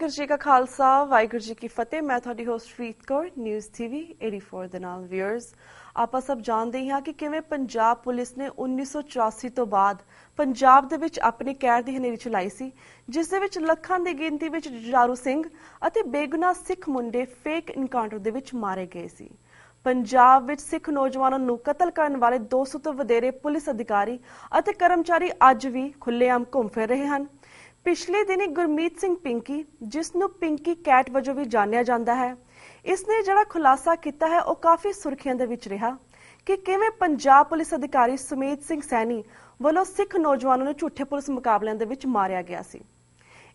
ਵਾਹਿਗੁਰੂ ਜੀ ਕਾ ਖਾਲਸਾ, ਵਾਹਿਗੁਰੂ ਜੀ ਕੀ ਫਤਿਹ। ਮੈਂ ਤੁਹਾਡੀ host Preet Kaur news TV 84 ਦੇ ਨਾਲ ਵਿਅਰਸ ਆਪਾਂ ਸਭ ਜਾਣਦੇ ਹਾਂ ਕਿ ਕਿਵੇਂ ਪੰਜਾਬ ਪੁਲਿਸ ਨੇ 1984 ਤੋਂ ਬਾਅਦ ਪੰਜਾਬ ਦੇ ਵਿੱਚ ਆਪਣੀ ਕਹਿਰ ਦੀ ਹਨੇਰੀ ਚਲਾਈ ਸੀ, ਜਿਸ ਦੇ ਵਿੱਚ ਲੱਖਾਂ ਦੀ ਗਿਣਤੀ ਵਿੱਚ ਜਾਰੂ ਸਿੰਘ ਅਤੇ ਬੇਗੁਨਾਹ ਸਿੱਖ ਮੁੰਡੇ ਫੇਕ ਇਨਕਾਊਂਟਰ ਦੇ ਵਿੱਚ ਮਾਰੇ ਗਏ ਸੀ। ਪੰਜਾਬ ਵਿੱਚ ਸਿੱਖ ਨੌਜਵਾਨਾਂ ਨੂੰ ਕਤਲ ਕਰਨ ਵਾਲੇ 200 ਤੋਂ ਵਧੇਰੇ ਪੁਲਿਸ ਅਧਿਕਾਰੀ ਅਤੇ ਕਰਮਚਾਰੀ ਅੱਜ ਵੀ ਖੁੱਲੇਆਮ ਘੁੰਮ ਫਿਰ ਰਹੇ ਹਨ। ਪਿਛਲੇ ਦਿਨੀ ਗੁਰਮੀਤ ਸਿੰਘ ਪਿੰਕੀ, ਜਿਸ ਨੂੰ ਪਿੰਕੀ ਕੈਟ ਵਜੋਂ ਵੀ ਜਾਣਿਆ ਜਾਂਦਾ ਹੈ, ਇਸ ਨੇ ਜਿਹੜਾ ਖੁਲਾਸਾ ਕੀਤਾ ਹੈ, ਉਹ ਕਾਫੀ ਸੁਰਖੀਆਂ ਦੇ ਵਿੱਚ ਰਿਹਾ ਕਿ ਕਿਵੇਂ ਪੰਜਾਬ ਪੁਲਿਸ ਅਧਿਕਾਰੀ ਸੁਮੇਤ ਸਿੰਘ ਸੈਣੀ ਵੱਲੋਂ ਸਿੱਖ ਨੌਜਵਾਨਾਂ ਨੂੰ ਝੂਠੇ ਪੁਲਿਸ ਮੁਕਾਬਲਿਆਂ ਦੇ ਵਿੱਚ ਮਾਰਿਆ ਗਿਆ ਸੀ।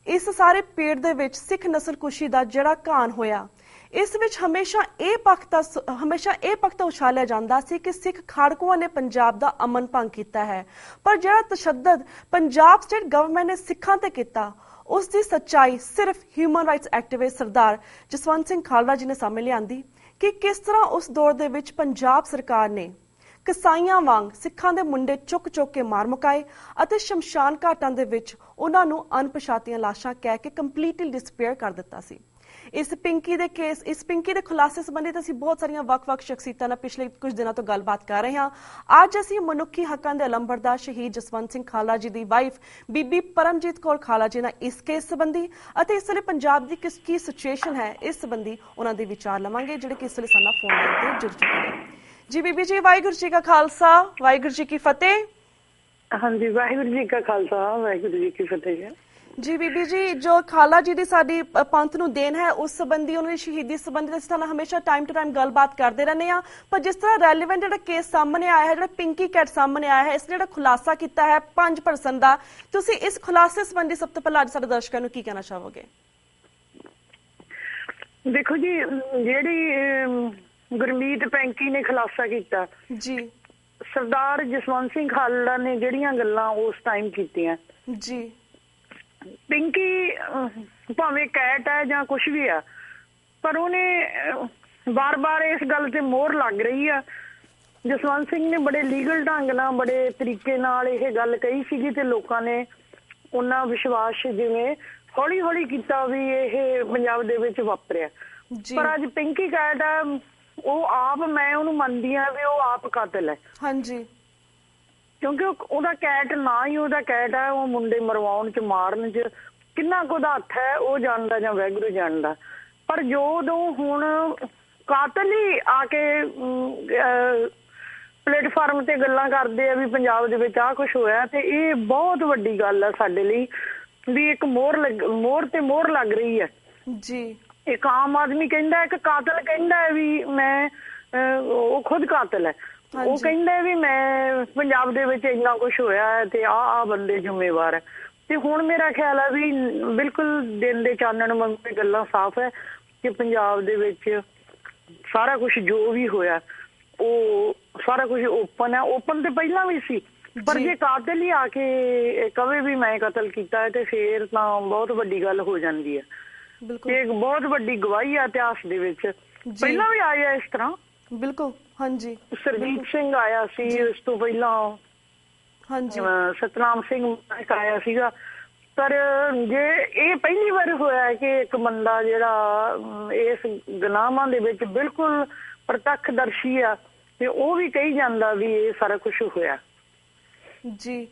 ਇਸ ਸਾਰੇ ਪੀੜ ਦੇ ਵਿੱਚ ਸਿੱਖ ਨਸਲਕੁਸ਼ੀ ਦਾ ਜਿਹੜਾ ਕਾਨ ਹੋਇਆ, ਇਸ ਵਿੱਚ ਹਮੇਸ਼ਾ ਇਹ ਪੱਖ ਤਾਂ ਹਮੇਸ਼ਾ ਇਹ ਪੱਖ ਤਾਂ ਉਛਾਲਿਆ ਜਾਂਦਾ ਸੀ ਕਿ ਸਿੱਖ ਖਾੜਕੂਆਂ ਨੇ ਪੰਜਾਬ ਦਾ ਅਮਨ ਭੰਗ ਕੀਤਾ ਹੈ। ਪਰ ਜਿਹੜਾ ਤਸ਼ੱਦਦ ਪੰਜਾਬ ਸਟੇਟ ਗਵਰਨਮੈਂਟ ਨੇ ਸਿੱਖਾਂ ਤੇ ਕੀਤਾ, ਉਸ ਦੀ ਸੱਚਾਈ ਸਿਰਫ human rights activist Sardar Jaswant Singh Khalra ji ਨੇ ਸਾਹਮਣੇ ਲਿਆਂਦੀ ਕਿ ਕਿਸ ਤਰ੍ਹਾਂ ਉਸ ਦੌਰ ਦੇ ਵਿੱਚ ਪੰਜਾਬ ਸਰਕਾਰ ਨੇ ਕਸਾਈਆਂ ਵਾਂਗ ਸਿੱਖਾਂ ਦੇ ਮੁੰਡੇ ਚੁੱਕ ਚੁੱਕ ਕੇ ਮਾਰ ਮੁਕਾਏ ਅਤੇ ਸ਼ਮਸ਼ਾਨ ਘਾਟਾਂ ਦੇ ਵਿੱਚ ਉਹਨਾਂ ਨੂੰ ਅਣਪਛਾਤੀਆਂ ਲਾਸ਼ਾਂ ਕਹਿ ਕੇ ਕੰਪਲੀਟਲੀ ਡਿਸਪੇਅਰ ਕਰ ਦਿੱਤਾ ਸੀ। ਇਸ ਪਿੰਕੀ ਦੇ ਕੇਸ ਇਸ ਪਿੰਕੀ ਦੇ ਖੁਲਾਸੇ ਸੰਬੰਧਿਤ ਅਸੀਂ ਬਹੁਤ ਸਾਰੀਆਂ ਵੱਖ-ਵੱਖ ਸ਼ਖਸੀਅਤਾਂ ਨਾਲ ਪਿਛਲੇ ਕੁਝ ਦਿਨਾਂ ਤੋਂ ਗੱਲਬਾਤ ਕਰ ਰਹੇ ਹਾਂ। ਅੱਜ ਅਸੀਂ ਮਨੁੱਖੀ ਹੱਕਾਂ ਦੇ ਅਲੰਬਰਦਾਰ ਸ਼ਹੀਦ ਜਸਵੰਤ ਸਿੰਘ ਖਾਲਾ ਜੀ ਦੀ ਵਾਈਫ ਬੀਬੀ ਪਰਮਜੀਤ ਕੌਰ ਖਾਲਾ ਜੀ ਨਾਲ ਇਸ ਕੇਸ ਸੰਬੰਧੀ ਅਤੇ ਇਸ ਵੇਲੇ ਪੰਜਾਬ ਦੀ ਕਿਸ ਕੀ ਸਿਚੁਏਸ਼ਨ ਹੈ, ਇਸ ਸੰਬੰਧੀ ਉਹਨਾਂ ਦੇ ਵਿਚਾਰ ਲਵਾਂਗੇ, ਜਿਹੜੇ ਕਿ ਇਸ ਵੇਲੇ ਸਾਡਾ ਫੋਨ ਲਾਈਨ ਤੇ ਜੁੜ ਚੁੱਕੇ ਨੇ। ਜੀ ਬੀਬੀ ਜੀ ਵਾਹਿਗੁਰੂ ਜੀ ਕਾ ਖਾਲਸਾ ਵਾਹਿਗੁਰੂ ਜੀ ਕੀ ਫਤਿਹ। ਹਾਂਜੀ ਵਾਹਿਗੁਰੂ ਜੀ ਕਾ ਖਾਲਸਾ ਵਾਹਿਗੁਰੂ ਜੀ ਕੀ ਫਤਿਹ। ਜੀ ਬੀਬੀ ਜੀ ਜੋ ਖਾਲਾ ਜੀ ਦੀ ਸਾਡੀ ਪੰਥ ਨੂੰ ਦੇਣ ਹੈ ਉਸ ਸੰਬੰਧੀ ਉਹਨਾਂ ਦੀ ਸ਼ਹੀਦੀ ਸੰਬੰਧੀ ਅਸੀਂ ਤੁਹਾਨੂੰ ਹਮੇਸ਼ਾ ਟਾਈਮ ਟੂ ਟਾਈਮ ਗੱਲਬਾਤ ਕਰਦੇ ਰਹਿੰਦੇ ਆ ਪਰ ਜਿਸ ਤਰ੍ਹਾਂ ਰੈਲੇਵੈਂਟ ਜਿਹੜਾ ਕੇਸ ਸਾਹਮਣੇ ਆਇਆ ਹੈ ਜਿਹੜਾ ਪਿੰਕੀ ਕੈਟ ਸਾਹਮਣੇ ਆਇਆ ਹੈ ਇਸ ਨੇ ਜਿਹੜਾ ਖੁਲਾਸਾ ਕੀਤਾ ਹੈ 5% ਦਾ ਤੁਸੀਂ ਇਸ ਖੁਲਾਸੇ ਸੰਬੰਧੀ ਸਭ ਤੋਂ ਪਹਿਲਾਂ ਅੱਜ ਸਾਡੇ ਦਰਸ਼ਕਾਂ ਨੂੰ ਕੀ ਕਹਿਣਾ ਚਾਹੋਗੇ? ਦੇਖੋ ਜੀ ਜਿਹੜੀ ਗੁਰਮੀਤ ਪੈਂਕੀ ਨੇ ਖੁਲਾਸਾ ਕੀਤਾ। ਜੀ। ਸਰਦਾਰ ਜਸਵੰਤ ਸਿੰਘ ਖਾਲੜਾ ਨੇ ਜਿਹੜੀਆਂ ਗੱਲਾਂ ਉਸ ਟਾਈਮ ਕੀਤੀਆਂ। ਜੀ। ਪਿੰਕੀ ਭਾਵੇਂ ਕੈਟ ਹੈ ਜਾਂ ਕੁਝ ਵੀ ਆ ਪਰ ਉਹਨੇ ਬਾਰ-ਬਾਰ ਇਸ ਗੱਲ ਤੇ ਮੋਹਰ ਲੱਗ ਰਹੀ ਆ। ਜਸਵੰਤ ਸਿੰਘ ਨੇ ਬੜੇ ਲੀਗਲ ਢੰਗ ਨਾਲ ਬੜੇ ਤਰੀਕੇ ਨਾਲ ਇਹ ਗੱਲ ਕਹੀ ਸੀਗੀ ਤੇ ਲੋਕਾਂ ਨੇ ਉਹਨਾਂ ਵਿਸ਼ਵਾਸ ਜਿਵੇਂ ਹੌਲੀ-ਹੌਲੀ ਕੀਤਾ ਵੀ ਇਹ ਪੰਜਾਬ ਦੇ ਵਿੱਚ ਵਾਪਰਿਆ। ਪਰ ਅੱਜ ਪਿੰਕੀ ਕੈਟ ਆ ਉਹ ਆਪ ਮੈਂ ਉਹਨੂੰ ਮੰਨਦੀ ਆ ਵੀ ਉਹ ਆਪ ਕਾਤਲ ਹੈ। ਹਾਂਜੀ। ਕਿਉਂਕਿ ਉਹ- ਉਹਦਾ ਕੈਟ ਨਾ ਹੀ ਉਹਦਾ ਕੈਟ ਹੈ ਉਹ ਮੁੰਡੇ ਮਰਵਾਉਣ ਚ ਮਾਰਨ ਚ ਕਿੰਨਾ ਕੁ ਉਹਦਾ ਹੱਥ ਹੈ ਉਹ ਜਾਣਦਾ ਜਾਂ ਵੈਗਰੂ ਜਾਣਦਾ। ਪਰ ਜਦੋਂ ਹੁਣ ਕਾਤਲ ਹੀ ਆ ਕੇ ਪਲੇਟਫਾਰਮ ਤੇ ਗੱਲਾਂ ਕਰਦੇ ਆ ਵੀ ਪੰਜਾਬ ਦੇ ਵਿੱਚ ਆਹ ਕੁਝ ਹੋਇਆ ਤੇ ਇਹ ਬਹੁਤ ਵੱਡੀ ਗੱਲ ਆ ਸਾਡੇ ਲਈ ਵੀ ਇੱਕ ਮੋਹਰ ਲੱਗ- ਮੋਹਰ ਤੇ ਮੋਹਰ ਲੱਗ ਰਹੀ ਹੈ। ਜੀ। ਇੱਕ ਆਮ ਆਦਮੀ ਕਹਿੰਦਾ ਹੈ ਕਿ ਕਾਤਲ ਕਹਿੰਦਾ ਹੈ ਵੀ ਮੈਂ ਉਹ ਖੁਦ ਕਾਤਲ ਹੈ ਉਹ। ਕਹਿੰਦਾ ਵੀ ਮੈਂ ਪੰਜਾਬ ਦੇ ਵਿੱਚ ਇੰਨਾ ਕੁਝ ਹੋਇਆ ਹੈ ਤੇ ਆ ਆ ਬੰਦੇ ਜ਼ਿੰਮੇਵਾਰ ਹੈ ਤੇ ਹੁਣ ਮੇਰਾ ਖਿਆਲ ਹੈ ਵੀ ਬਿਲਕੁਲ ਦਿਨ ਦੇ ਚਾਨਣ ਵਾਂਗੂ ਗੱਲਾਂ ਸਾਫ਼ ਹੈ ਕਿ ਪੰਜਾਬ ਦੇ ਵਿੱਚ ਸਾਰਾ ਕੁਝ ਜੋ ਵੀ ਹੋਇਆ ਉਹ ਸਾਰਾ ਕੁਝ ਓਪਨ ਹੈ ਓਪਨ ਤੇ ਪਹਿਲਾਂ ਵੀ ਸੀ ਪਰ ਜੀ। ਕਾਤਲ ਹੀ ਆ ਕੇ ਕਵੇ ਵੀ ਮੈਂ ਕਤਲ ਕੀਤਾ ਹੈ ਤੇ ਫੇਰ ਤਾਂ ਬਹੁਤ ਵੱਡੀ ਗੱਲ ਹੋ ਜਾਂਦੀ ਹੈ ਬਿਲਕੁਲ। ਇਹ ਇੱਕ ਬਹੁਤ ਵੱਡੀ ਗਵਾਹੀ ਆ ਇਤਿਹਾਸ ਦੇ ਵਿੱਚ। ਪਹਿਲਾਂ ਵੀ ਆਇਆ ਇਸ ਤਰ੍ਹਾਂ? ਬਿਲਕੁਲ ਹਾਂਜੀ। ਸਰਜੀਤ ਸਿੰਘ ਆਇਆ ਸੀ ਉਸ ਤੋਂ ਪਹਿਲਾਂ। ਹਾਂਜੀ। ਸਤਨਾਮ ਸਿੰਘ ਆਇਆ ਸੀਗਾ। ਪਰ ਜੇ ਇਹ ਪਹਿਲੀ ਵਾਰ ਹੋਇਆ ਕਿ ਇੱਕ ਬੰਦਾ ਜਿਹੜਾ ਇਸ ਗੁਨਾਹਾਂ ਦੇ ਵਿੱਚ ਬਿਲਕੁਲ ਪ੍ਰਤੱਖਦਰਸ਼ੀ ਆ ਤੇ ਉਹ ਵੀ ਕਹੀ ਜਾਂਦਾ ਵੀ ਇਹ ਸਾਰਾ ਕੁਝ ਹੋਇਆ। ਜੀ।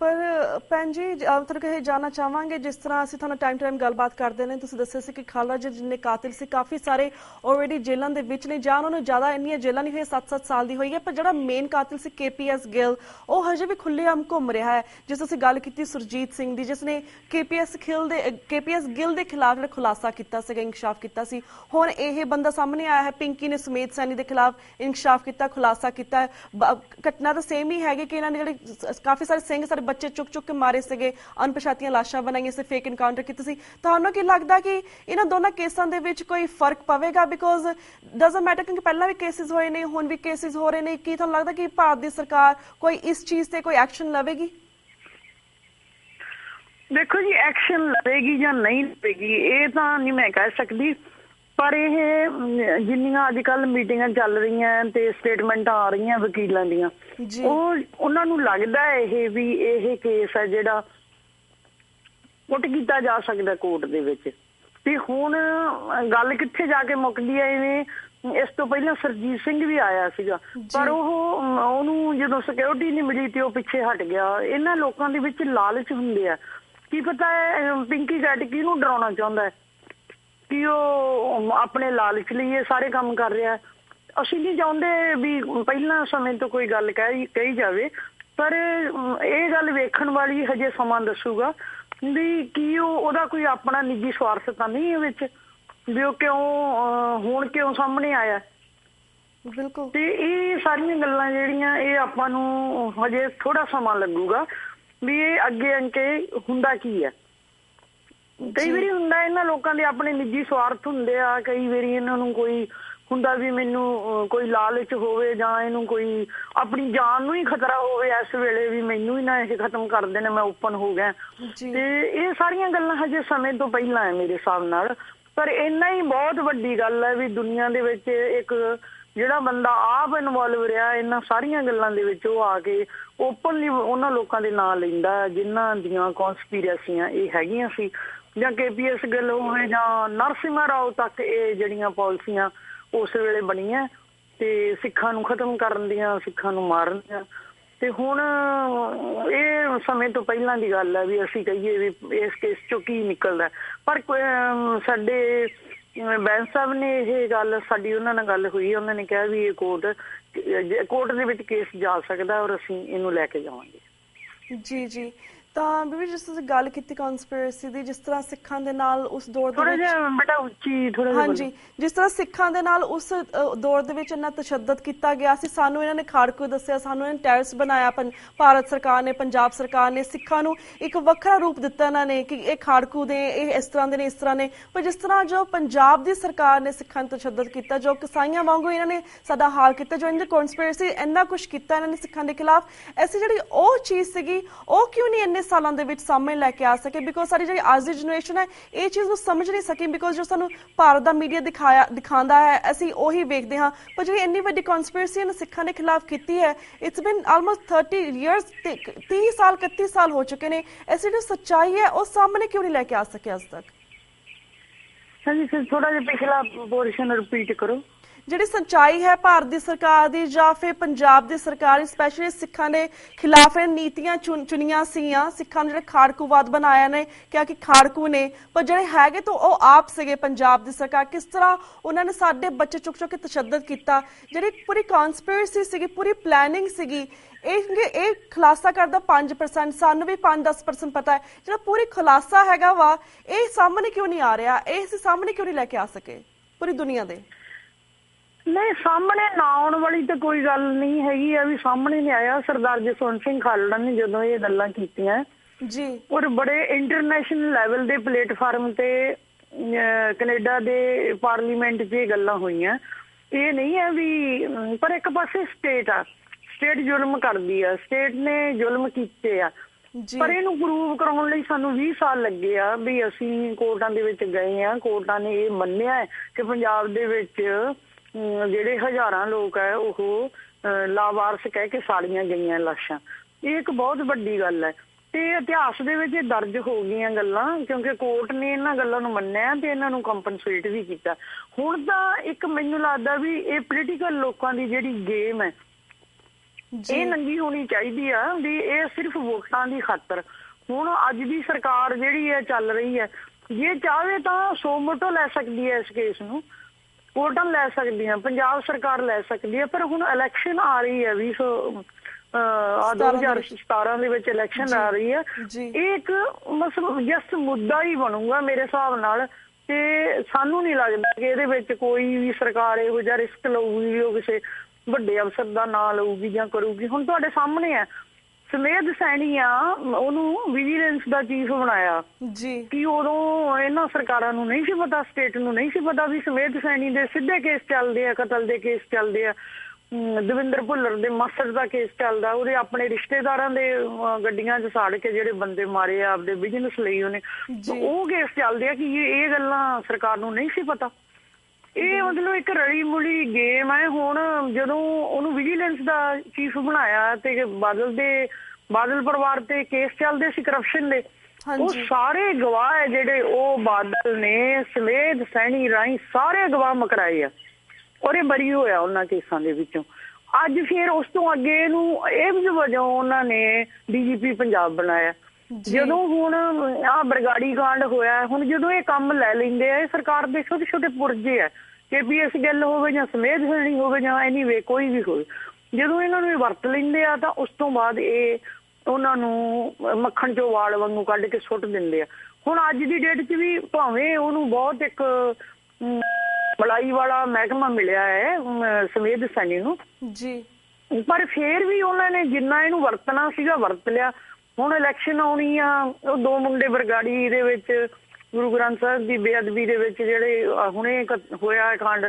ਪਰ, ਭੈਣ ਜੀ ਆਪ ਤੱਕ ਇਹ ਚਾਹਾਂਗੇ, ਜਿਸ ਤਰ੍ਹਾਂ ਅਸੀਂ ਤੁਹਾਨੂੰ ਟਾਈਮ ਟਾਈਮ ਗੱਲਬਾਤ ਕਰਦੇ ਨੇ, ਤੁਸੀਂ ਦੱਸਿਆ ਸੀ ਕਿ ਖਾਲਾ ਜੀ ਜਿੰਨੇ ਕਾਤਿਲ ਸੀ, ਕਾਫੀ ਸਾਰੇ ਆਲਰੇਡੀ ਜੇਲ੍ਹਾਂ ਦੇ ਵਿੱਚ ਨੇ, ਜਾਂ ਉਹਨਾਂ ਨੂੰ ਜ਼ਿਆਦਾ ਇੰਨੀਆਂ ਜੇਲ੍ਹਾਂ ਨਹੀਂ ਹੋਈਆਂ 7-7 ਸਾਲ ਦੀ ਹੋਈ ਹੈ, ਪਰ ਜਿਹੜਾ ਮੇਨ ਕਾਤਿਲ ਸੀ ਕੇਪੀਐਸ ਗਿੱਲ, ਉਹ ਹਜੇ ਵੀ ਖੁੱਲ੍ਹੇਆਮ ਘੁੰਮ ਰਿਹਾ ਹੈ। ਜਿਸ ਅਸੀਂ ਗੱਲ ਕੀਤੀ ਸੁਰਜੀਤ ਸਿੰਘ ਦੀ ਜਿਸ ਨੇ ਕੇਪੀਐਸ ਖਿਲ ਦੇ ਕੇਪੀਐਸ ਗਿੱਲ ਦੇ ਖਿਲਾਫ ਜਿਹੜਾ ਖੁਲਾਸਾ ਕੀਤਾ ਸੀਗਾ, ਇਨਕਸ਼ਾਫ ਕੀਤਾ ਸੀ, ਹੁਣ ਇਹ ਬੰਦਾ ਸਾਹਮਣੇ ਆਇਆ ਹੈ, ਪਿੰਕੀ ਨੇ ਸੁਮੇਧ ਸੈਣੀ ਦੇ ਖਿਲਾਫ ਇਨਕਸ਼ਾਫ ਕੀਤਾ, ਖੁਲਾਸਾ ਕੀਤਾ ਘਟਨਾ ਤਾਂ ਸੇਮ ਹੀ ਹੈਗੀ ਕਿ ਇਹਨਾਂ ਨੇ ਜਿਹੜੇ ਕਾਫੀ ਸਾਰੇ ਸਿੰਘ ਸਾਰੇ ਬੱਚੇ ਚੁੱਕ ਚੁੱਕ ਕੇ ਮਾਰੇ ਸੀਗੇ, ਅਣਪਛਾਤੀਆਂ ਲਾਸ਼ਾਂ ਬਣਾਈਆਂ ਸੀ ਫੇਕ ਇਨਕਾਊਂਟਰ ਕੀਤੇ ਸੀ। ਤੁਹਾਨੂੰ ਕੀ ਲੱਗਦਾ ਕਿ ਇਹਨਾਂ ਦੋਨਾਂ ਕੇਸਾਂ ਦੇ ਵਿੱਚ ਕੋਈ ਫ਼ਰਕ ਪਵੇਗਾ? ਬਿਕੋਜ਼ ਡਸਨਟ ਮੈਟਰ ਕਿਉਂਕਿ ਪਹਿਲਾਂ ਵੀ ਕੇਸਿਸ ਹੋਏ ਨੇ, ਹੁਣ ਵੀ ਕੇਸਿਸ ਹੋ ਰਹੇ ਨੇ। ਕੀ ਤੁਹਾਨੂੰ ਲੱਗਦਾ ਕਿ ਭਾਰਤ ਦੀ ਸਰਕਾਰ ਕੋਈ ਇਸ ਚੀਜ਼ ਤੇ ਕੋਈ ਐਕਸ਼ਨ ਲਵੇਗੀ? ਦੇਖੋ ਜੀ ਐਕਸ਼ਨ ਲਵੇਗੀ ਜਾਂ ਨਹੀਂ ਲਵੇਗੀ, ਇਹ ਤਾਂ ਨਹੀਂ ਮੈਂ ਕਹਿ ਸਕਦੀ। ਪਰ ਇਹ ਜਿੰਨੀਆਂ ਅੱਜ ਕੱਲ ਮੀਟਿੰਗਾਂ ਚੱਲ ਰਹੀਆਂ ਤੇ ਸਟੇਟਮੈਂਟਾਂ ਆ ਰਹੀਆਂ ਵਕੀਲਾਂ ਦੀਆਂ ਉਹ ਉਹਨਾਂ ਨੂੰ ਲੱਗਦਾ ਇਹ ਵੀ ਇਹ ਕੇਸ ਹੈ ਜਿਹੜਾ ਪੁੱਟ ਕੀਤਾ ਜਾ ਸਕਦਾ ਕੋਰਟ ਦੇ ਵਿੱਚ। ਹੁਣ ਅਹ, ਗੱਲ ਕਿੱਥੇ ਜਾ ਕੇ ਮੁੱਕਦੀ ਹੈ ਇਵੇਂ ਇਸ ਤੋਂ ਪਹਿਲਾਂ ਸਰਜੀਤ ਸਿੰਘ ਵੀ ਆਇਆ ਸੀਗਾ ਪਰ ਉਹ ਉਹਨੂੰ ਜਦੋਂ ਸਿਕਿਉਰਿਟੀ ਨਹੀਂ ਮਿਲੀ ਤੇ ਉਹ ਪਿੱਛੇ ਹਟ ਗਿਆ। ਇਹਨਾਂ ਲੋਕਾਂ ਦੇ ਵਿੱਚ ਲਾਲਚ ਹੁੰਦੇ ਆ। ਕੀ ਪਤਾ ਪਿੰਕੀ ਗੈਟ ਕਿਹਨੂੰ ਡਰਾਉਣਾ ਚਾਹੁੰਦਾ ਹੈ? ਕਿ ਉਹ ਆਪਣੇ ਲਾਲਚ ਲਈ ਇਹ ਸਾਰੇ ਕੰਮ ਕਰ ਰਿਹਾ ਹੈ। ਅਸੀਂ ਨਹੀਂ ਚਾਹੁੰਦੇ ਵੀ ਪਹਿਲਾਂ ਸਮੇਂ ਤੋਂ ਕੋਈ ਗੱਲ ਕਹੀ ਕਹੀ ਜਾਵੇ ਪਰ ਇਹ ਗੱਲ ਵੇਖਣ ਵਾਲੀ ਹਜੇ ਸਮਾਂ ਦੱਸੂਗਾ ਵੀ ਕੀ ਉਹ ਉਹਦਾ ਕੋਈ ਆਪਣਾ ਨਿੱਜੀ ਸਵਾਰਥ ਤਾਂ ਨਹੀਂ ਇਹ ਵਿੱਚ ਵੀ ਉਹ ਕਿਉਂ ਹੁਣ ਕਿਉਂ ਸਾਹਮਣੇ ਆਇਆ ਬਿਲਕੁਲ। ਤੇ ਇਹ ਸਾਰੀਆਂ ਗੱਲਾਂ ਜਿਹੜੀਆਂ ਇਹ ਆਪਾਂ ਨੂੰ ਹਜੇ ਥੋੜਾ ਸਮਾਂ ਲੱਗੂਗਾ ਵੀ ਇਹ ਅੱਗੇ ਅੰਕੇ ਹੁੰਦਾ ਕੀ ਹੈ। ਕਈ ਵਾਰੀ ਹੁੰਦਾ ਇਹਨਾਂ ਲੋਕਾਂ ਦੇ ਆਪਣੇ ਨਿੱਜੀ ਸਵਾਰਥ ਹੁੰਦੇ ਆ ਕਈ ਵਾਰੀ ਇਹਨਾਂ ਨੂੰ ਕੋਈ ਹੁੰਦਾ ਵੀ ਮੈਨੂੰ ਕੋਈ ਲਾਲਚ ਹੋਵੇ ਜਾਂ ਇਹਨੂੰ ਕੋਈ ਆਪਣੀ ਜਾਨ ਨੂੰ ਹੀ ਖਤਰਾ ਹੋਵੇ ਇਸ ਵੇਲੇ ਵੀ ਮੈਨੂੰ ਹੀ ਨਾ ਇਹ ਖਤਮ ਕਰ ਦੇਣ ਮੈਂ ਓਪਨ ਹੋ ਗਿਆ। ਤੇ ਇਹ ਸਾਰੀਆਂ ਗੱਲਾਂ ਹਜੇ ਸਮੇਂ ਤੋਂ ਪਹਿਲਾਂ ਹੈ ਮੇਰੇ ਹਿਸਾਬ ਨਾਲ। ਪਰ ਇੰਨਾ ਹੀ ਬਹੁਤ ਵੱਡੀ ਗੱਲ ਹੈ ਵੀ ਦੁਨੀਆ ਦੇ ਵਿੱਚ ਇੱਕ ਜਿਹੜਾ ਬੰਦਾ ਆਪ ਇਨਵੋਲਵ ਰਿਹਾ ਇਹਨਾਂ ਸਾਰੀਆਂ ਗੱਲਾਂ ਦੇ ਵਿੱਚ ਉਹ ਆ ਕੇ ਓਪਨਲੀ ਉਹਨਾਂ ਲੋਕਾਂ ਦੇ ਨਾਂ ਲੈਂਦਾ ਜਿਨ੍ਹਾਂ ਦੀਆਂ ਕਨਸਪੀਰੇਸੀਆਂ ਇਹ ਹੈਗੀਆਂ ਸੀ। ਜਾਂ ਕੇਪੀਐਸ ਗੱਲ ਹੋਵੇ ਜਾਂ ਨਰਸਿਮਹਾ ਰਾਓ ਤੱਕ ਇਹ ਜਿਹੜੀਆਂ ਪਾਲਿਸੀਆਂ ਉਸ ਵੇਲੇ ਬਣੀਆਂ ਤੇ ਸਿੱਖਾਂ ਨੂੰ ਖਤਮ ਕਰਨ ਦੀਆਂ, ਸਿੱਖਾਂ ਨੂੰ ਮਾਰਨ ਦੀਆਂ। ਤੇ ਹੁਣ ਇਹ ਸਮੇਂ ਤੋਂ ਪਹਿਲਾਂ ਦੀ ਗੱਲ ਹੈ ਵੀ ਅਸੀਂ ਕਹੀਏ ਵੀ ਇਸ ਕੇਸ ਚੋਂ ਕੀ ਨਿਕਲਦਾ ਪਰ ਸਾਡੇ ਬੈਂਸ ਸਾਹਿਬ ਨੇ ਇਹ ਗੱਲ, ਸਾਡੀ ਉਹਨਾਂ ਨਾਲ ਗੱਲ ਹੋਈ, ਉਹਨਾਂ ਨੇ ਕਿਹਾ ਵੀ ਇਹ ਕੋਰਟ ਕੋਰਟ ਦੇ ਵਿੱਚ ਕੇਸ ਜਾ ਸਕਦਾ ਔਰ ਅਸੀਂ ਇਹਨੂੰ ਲੈ ਕੇ ਜਾਵਾਂਗੇ। ਜੀ ਜੀ। ਤਾਂ ਬੀਬੀ ਜਿਸ ਤੁਸੀਂ ਗੱਲ ਕੀਤੀ ਕਨਸਪੀਰੇਸੀ ਦੀ ਜਿਸ ਤਰ੍ਹਾਂ ਸਿੱਖਾਂ ਦੇ ਨਾਲ ਉਸ ਦੌਰ ਦੇ ਥੋੜਾ ਵਿੱਚ ਜਿਹਾ ਬੇਟਾ ਉੱਚੀ ਥੋੜਾ ਜਿਹਾ ਹਾਂਜੀ ਜਿਸ ਤਰ੍ਹਾਂ ਸਿੱਖਾਂ ਦੇ ਨਾਲ ਉਸ ਅ, ਦੌਰ ਦੇ ਵਿੱਚ ਇੰਨਾ ਤਸ਼ੱਦਦ ਕੀਤਾ ਗਿਆ ਸੀ ਸਾਨੂੰ ਇਹਨਾਂ ਨੇ ਖਾੜਕੂ ਦੱਸਿਆ ਸਾਨੂੰ ਇਹਨਾਂ ਨੇ ਟੈਰਰਿਸਟ ਬਣਾਇਆ ਪੰ- ਭਾਰਤ ਸਰਕਾਰ ਨੇ ਪੰਜਾਬ ਸਰਕਾਰ ਨੇ ਸਿੱਖਾਂ ਨੂੰ ਇੱਕ ਵੱਖਰਾ ਰੂਪ ਦਿੱਤਾ ਇਹਨਾਂ ਨੇ ਕਿ ਇਹ ਖਾੜਕੂ ਦੇ ਇਹ ਇਸ ਤਰ੍ਹਾਂ ਦੇ ਨੇ ਇਸ ਤਰ੍ਹਾਂ ਨੇ। ਪਰ ਜਿਸ ਤਰ੍ਹਾਂ ਜੋ ਪੰਜਾਬ ਦੀ ਸਰਕਾਰ ਨੇ ਸਿੱਖਾਂ ਨੂੰ ਤਸ਼ੱਦਦ ਕੀਤਾ ਜੋ ਕਸਾਈਆਂ ਵਾਂਗੂ ਇਹਨਾਂ ਨੇ ਸਾਡਾ ਹਾਲ ਕੀਤਾ ਜੋ ਇਹਨਾਂ ਦੀ ਕਨਸਪੀਰੇਸੀ ਇੰਨਾ ਕੁਝ ਕੀਤਾ ਇਹਨਾਂ ਨੇ ਸਿੱਖਾਂ ਦੇ ਖਿਲਾਫ ਐਸੀ ਜਿਹੜੀ ਉਹ ਚੀਜ਼ ਸੀਗੀ ਉਹ ਕਿਉਂ ਨਹੀਂ ਇੰਨੇ ਸਾਲਾਂ ਦੇ ਵਿੱਚ ਸਾਹਮਣੇ ਲੈ ਕੇ ਆ ਸਕੇ? ਬਿਕੋਜ਼ ਸਾਡੀ ਜਿਹੜੀ ਅੱਜ ਦੀ ਜਨਰੇਸ਼ਨ ਹੈ, ਇਹ ਚੀਜ਼ ਨੂੰ ਸਮਝ ਨਹੀਂ ਸਕੀ ਬਿਕੋਜ਼ ਜੋ ਸਾਨੂੰ ਭਾਰਤ ਦਾ ਮੀਡੀਆ ਦਿਖਾਇਆ, ਦਿਖਾਉਂਦਾ ਹੈ, ਅਸੀਂ ਉਹੀ ਵੇਖਦੇ ਹਾਂ। ਪਰ ਜਿਹੜੀ ਇੰਨੀ ਵੱਡੀ ਕਨਸਪੀਰੇਸੀ ਇਹਨਾਂ ਸਿੱਖਾਂ ਦੇ ਖਿਲਾਫ ਕੀਤੀ ਹੈ ਇਟਸ ਬੀਨ ਆਲਮੋਸਟ 30 ਇਅਰਸ 30 ਸਾਲ 31 ਸਾਲ ਹੋ ਚੁੱਕੇ ਨੇ। ਐਸੀ ਜਿਹੜੀ ਸੱਚਾਈ ਹੈ, ਉਹ ਸਾਹਮਣੇ ਕਿਉਂ ਨਹੀਂ ਲੈ ਕੇ ਆ ਸਕੇ ਅੱਜ ਤੱਕ? ਹਾਂਜੀ ਫਿਰ ਥੋੜਾ ਜਿਹਾ ਪਿਛਲਾ ਪੋਰਸ਼ਨ ਰਿਪੀਟ ਕਰੋ। ਜਿਹੜੀ ਸੱਚਾਈ ਹੈ ਭਾਰਤ ਦੀ ਸਰਕਾਰ ਦੀ ਜਾਂ ਫਿਰ ਪੰਜਾਬ ਦੀ ਸਰਕਾਰ ਸਪੈਸ਼ਲੀ ਸਿੱਖਾਂ ਦੇ ਖਿਲਾਫ ਇਹ ਨੀਤੀਆਂ ਚੁਣੀਆਂ ਸੀਆਂ ਸਿੱਖਾਂ ਨੂੰ ਜਿਹੜੇ ਖਾੜਕੂਵਾਦ ਬਣਾਇਆ ਨੇ, ਕਿਹਾ ਕਿ ਖਾੜਕੂ ਨੇ, ਪਰ ਜਿਹੜੇ ਹੈਗੇ ਤਾਂ ਉਹ ਆਪ ਸੀਗੇ ਪੰਜਾਬ ਦੀ ਸਰਕਾਰ। ਕਿਸ ਤਰ੍ਹਾਂ ਉਹਨਾਂ ਨੇ ਸਾਡੇ ਬੱਚੇ ਚੁੱਕ ਚੁੱਕ ਕੇ ਤਸ਼ੱਦਦ ਕੀਤਾ? ਜਿਹੜੀ ਪੂਰੀ ਕਨਸਪੀਰੇਸੀ ਸੀਗੀ, ਪੂਰੀ ਪਲੈਨਿੰਗ ਸੀਗੀ, ਇਹ ਇਹ ਖੁਲਾਸਾ ਕਰਦਾ 5% ਸਾਨੂੰ ਵੀ 5-10% ਪਤਾ ਹੈ। ਜਿਹੜਾ ਪੂਰੀ ਖੁਲਾਸਾ ਹੈਗਾ ਵਾ, ਇਹ ਸਾਹਮਣੇ ਕਿਉਂ ਨਹੀਂ ਆ ਰਿਹਾ? ਇਹ ਅਸੀਂ ਸਾਹਮਣੇ ਕਿਉਂ ਨਹੀਂ ਲੈ ਕੇ ਆ ਸਕੇ? ਪੂਰੀ ਦੁਨੀਆ ਦੇ। ਨਹੀਂ ਸਾਹਮਣੇ ਨਾ ਆਉਣ ਵਾਲੀ ਤਾਂ ਕੋਈ ਗੱਲ ਨਹੀਂ ਹੈਗੀ ਆ ਵੀ ਸਾਹਮਣੇ ਨਹੀਂ ਆਇਆ। ਸਰਦਾਰ ਜਸਵੰਤ ਸਿੰਘ ਖਾਲੜਾ ਨੇ ਜਦੋਂ ਇਹ ਗੱਲਾਂ ਕੀਤੀਆਂ ਜੀ। ਔਰ ਬੜੇ ਇੰਟਰਨੈਸ਼ਨਲ ਲੈਵਲ ਦੇ ਪਲੇਟਫਾਰਮ ਤੇ ਕੈਨੇਡਾ ਦੇ ਪਾਰਲੀਮੈਂਟ 'ਚ ਇਹ ਗੱਲਾਂ ਹੋਈਆਂ। ਇਹ ਨਹੀਂ ਹੈ ਵੀ ਪਰ ਇੱਕ ਪਾਸੇ ਸਟੇਟ ਆ ਸਟੇਟ ਜ਼ੁਲਮ ਕਰਦੀ ਆ ਸਟੇਟ ਨੇ ਜ਼ੁਲਮ ਕੀਤੇ ਆ। ਪਰ ਇਹਨੂੰ ਪ੍ਰੂਵ ਕਰਾਉਣ ਲਈ ਸਾਨੂੰ 20 ਸਾਲ ਲੱਗੇ ਆ ਵੀ ਅਸੀਂ ਕੋਰਟਾਂ ਦੇ ਵਿੱਚ ਗਏ ਆ। ਕੋਰਟਾਂ ਨੇ ਇਹ ਮੰਨਿਆ ਕਿ ਪੰਜਾਬ ਦੇ ਵਿੱਚ ਜਿਹੜੇ ਹਜ਼ਾਰਾਂ ਲੋਕ ਹੈ ਉਹ ਲਾਵਾਰਸ ਕਹਿ ਕੇ ਸਾੜੀਆਂ ਗਈਆਂ ਲਾਸ਼ਾਂ। ਇਹ ਇੱਕ ਬਹੁਤ ਵੱਡੀ ਗੱਲ ਹੈ। ਤੇ ਇਤਿਹਾਸ ਦੇ ਵਿੱਚ ਇਹ ਦਰਜ ਹੋ ਗਈਆਂ ਗੱਲਾਂ ਕਿਉਂਕਿ ਕੋਰਟ ਨੇ ਇਹਨਾਂ ਗੱਲਾਂ ਨੂੰ ਮੰਨਿਆ ਤੇ ਇਹਨਾਂ ਨੂੰ ਕੰਪਨਸੇਟ ਵੀ ਕੀਤਾ। ਹੁਣ ਤਾਂ ਇੱਕ ਮੈਨੂੰ ਲੱਗਦਾ ਵੀ ਇਹ ਪੋਲੀਟੀਕਲ ਲੋਕਾਂ ਦੀ ਜਿਹੜੀ ਗੇਮ ਹੈ ਇਹ ਨੰਗੀ ਹੋਣੀ ਚਾਹੀਦੀ ਆ ਵੀ ਇਹ ਸਿਰਫ ਵੋਟਾਂ ਦੀ ਖਾਤਰ। ਹੁਣ ਅੱਜ ਦੀ ਸਰਕਾਰ ਜਿਹੜੀ ਹੈ ਚੱਲ ਰਹੀ ਹੈ ਜੇ ਚਾਹਵੇ ਤਾਂ ਸੋਮੋਟੋ ਲੈ ਸਕਦੀ ਹੈ ਇਸ ਕੇਸ ਨੂੰ। ਕੋਰਟਾਂ ਲੈ ਸਕਦੀਆਂ ਪੰਜਾਬ ਸਰਕਾਰ ਲੈ ਸਕਦੀ ਹੈ ਪਰ ਹੁਣ ਇਲੈਕਸ਼ਨ ਆ ਰਹੀ ਹੈ 20 ਆ 2017 ਦੇ ਵਿੱਚ ਇਲੈਕਸ਼ਨ ਆ ਰਹੀ ਹੈ। ਇਹ ਇੱਕ ਮਸਲ ਜਸਟ ਮੁੱਦਾ ਹੀ ਬਣੂਗਾ ਮੇਰੇ ਹਿਸਾਬ ਨਾਲ ਤੇ ਸਾਨੂੰ ਨਹੀਂ ਲੱਗਦਾ ਕਿ ਇਹਦੇ ਵਿੱਚ ਕੋਈ ਵੀ ਸਰਕਾਰ ਇਹੋ ਜਿਹਾ ਰਿਸਕ ਲਊਗੀ ਉਹ ਕਿਸੇ ਵੱਡੇ ਅਫਸਰ ਦਾ ਨਾਂ ਲਊਗੀ ਜਾਂ ਕਰੂਗੀ। ਹੁਣ ਤੁਹਾਡੇ ਸਾਹਮਣੇ ਹੈ ਸਮੇਧ ਸੈਣੀ ਆ ਉਹਨੂੰ ਵਿਜੀਲੈਂਸ ਦਾ ਚੀਫ ਬਣਾਇਆ। ਜੀ। ਕਿ ਉਦੋਂ ਇਹਨਾਂ ਸਰਕਾਰਾਂ ਨੂੰ ਨਹੀਂ ਸੀ ਪਤਾ ਸਟੇਟ ਨੂੰ ਨਹੀਂ ਸੀ ਪਤਾ ਵੀ ਸਮੇਧ ਸੈਣੀ ਦੇ ਸਿੱਧੇ ਕੇਸ ਚੱਲਦੇ ਆ ਕਤਲ ਦੇ ਕੇਸ ਚੱਲਦੇ ਆ। ਦਵਿੰਦਰ ਭੁੱਲਰ ਦੇ ਮਾਸਟਰ ਦਾ ਕੇਸ ਚੱਲਦਾ ਉਹਦੇ ਆਪਣੇ ਰਿਸ਼ਤੇਦਾਰਾਂ ਦੇ ਗੱਡੀਆਂ 'ਚ ਸਾੜ ਕੇ ਜਿਹੜੇ ਬੰਦੇ ਮਾਰੇ ਆ ਆਪਦੇ ਬਿਜ਼ਨਸ ਲਈ ਉਹਨੇ। ਉਹ ਕੇਸ ਚੱਲਦੇ ਆ ਕਿ ਇਹ ਇਹ ਗੱਲਾਂ ਸਰਕਾਰ ਨੂੰ ਨਹੀਂ ਸੀ ਪਤਾ। ਇਹ ਮਤਲਬ ਇੱਕ ਰਲੀ ਮੁਲੀ ਗੇਮ ਹੈ ਹੁਣ ਜਦੋਂ ਉਹਨੂੰ ਵਿਜੀਲੈਂਸ ਦਾ ਚੀਫ ਬਣਾਇਆ ਤੇ ਬਾਦਲ ਦੇ ਬਾਦਲ ਪਰਿਵਾਰ ਤੇ ਕੇਸ ਚੱਲਦੇ ਸੀ ਕਰਪਸ਼ਨ ਦੇ ਉਹ ਸਾਰੇ ਗਵਾਹ ਹੈ ਜਿਹੜੇ ਉਹ ਬਾਦਲ ਨੇ ਸਮੇਤ ਸੈਣੀ ਰਾਈ ਸਾਰੇ ਗਵਾਹ ਮਕਰਾਏ ਆ। ਔਰ ਇਹ ਬਰੀ ਹੋਇਆ ਉਹਨਾਂ ਕੇਸਾਂ ਦੇ ਵਿੱਚੋਂ। ਅੱਜ ਫਿਰ ਉਸ ਤੋਂ ਅੱਗੇ ਇਹਨੂੰ ਇਹ ਵਜੋਂ ਉਹਨਾਂ ਨੇ ਡੀਜੀਪੀ ਪੰਜਾਬ ਬਣਾਇਆ। ਜਦੋਂ ਹੁਣ ਆ ਬਰਗਾੜੀ ਕਾਂਡ ਹੋਇਆ ਹੁਣ ਜਦੋਂ ਇਹ ਕੰਮ ਲੈ ਲੈਂਦੇ ਆ ਇਹ ਸਰਕਾਰ ਦੇ ਛੋਟੇ ਛੋਟੇ ਪੁਰਜੇ ਆ ਕੇਪੀਐਸ ਗੱਲ ਹੋਵੇ ਜਾਂ ਸਮੇਧ ਸੈਣੀ ਹੋਵੇ ਜਾਂ ਐਨੀਵੇ ਕੋਈ ਵੀ ਹੋਵੇ ਜਦੋਂ ਇਹਨਾਂ ਨੂੰ ਇਹ ਵਰਤ ਲੈਂਦੇ ਆ ਤਾਂ ਉਸ ਤੋਂ ਬਾਅਦ ਇਹ ਉਹਨਾਂ ਨੂੰ ਮੱਖਣ ਚੋਂ ਵਾਲ ਵਾਂਗੂ ਕੱਢ ਕੇ ਸੁੱਟ ਦਿੰਦੇ ਆ। ਹੁਣ ਅੱਜ ਦੀ ਡੇਟ 'ਚ ਵੀ ਭਾਵੇਂ ਉਹਨੂੰ ਬਹੁਤ ਇੱਕ ਮਲਾਈ ਵਾਲਾ ਮਹਿਕਮਾ ਮਿਲਿਆ ਹੈ ਸਮੇਧ ਸੈਣੀ ਨੂੰ ਜੀ। ਪਰ ਫੇਰ ਵੀ ਉਹਨਾਂ ਨੇ ਜਿੰਨਾ ਇਹਨੂੰ ਵਰਤਣਾ ਸੀਗਾ ਵਰਤ ਲਿਆ। ਹੁਣ ਇਲੈਕਸ਼ਨ ਆਉਣੀ ਆ ਉਹ ਦੋ ਮੁੰਡੇ ਬਰਗਾੜੀ ਦੇ ਵਿੱਚ ਗੁਰੂ ਗ੍ਰੰਥ ਸਾਹਿਬ ਦੀ ਬੇਅਦਬੀ ਦੇ ਵਿੱਚ ਜਿਹੜੇ ਹੁਣੇ ਹੋਇਆ ਕਾਂਡ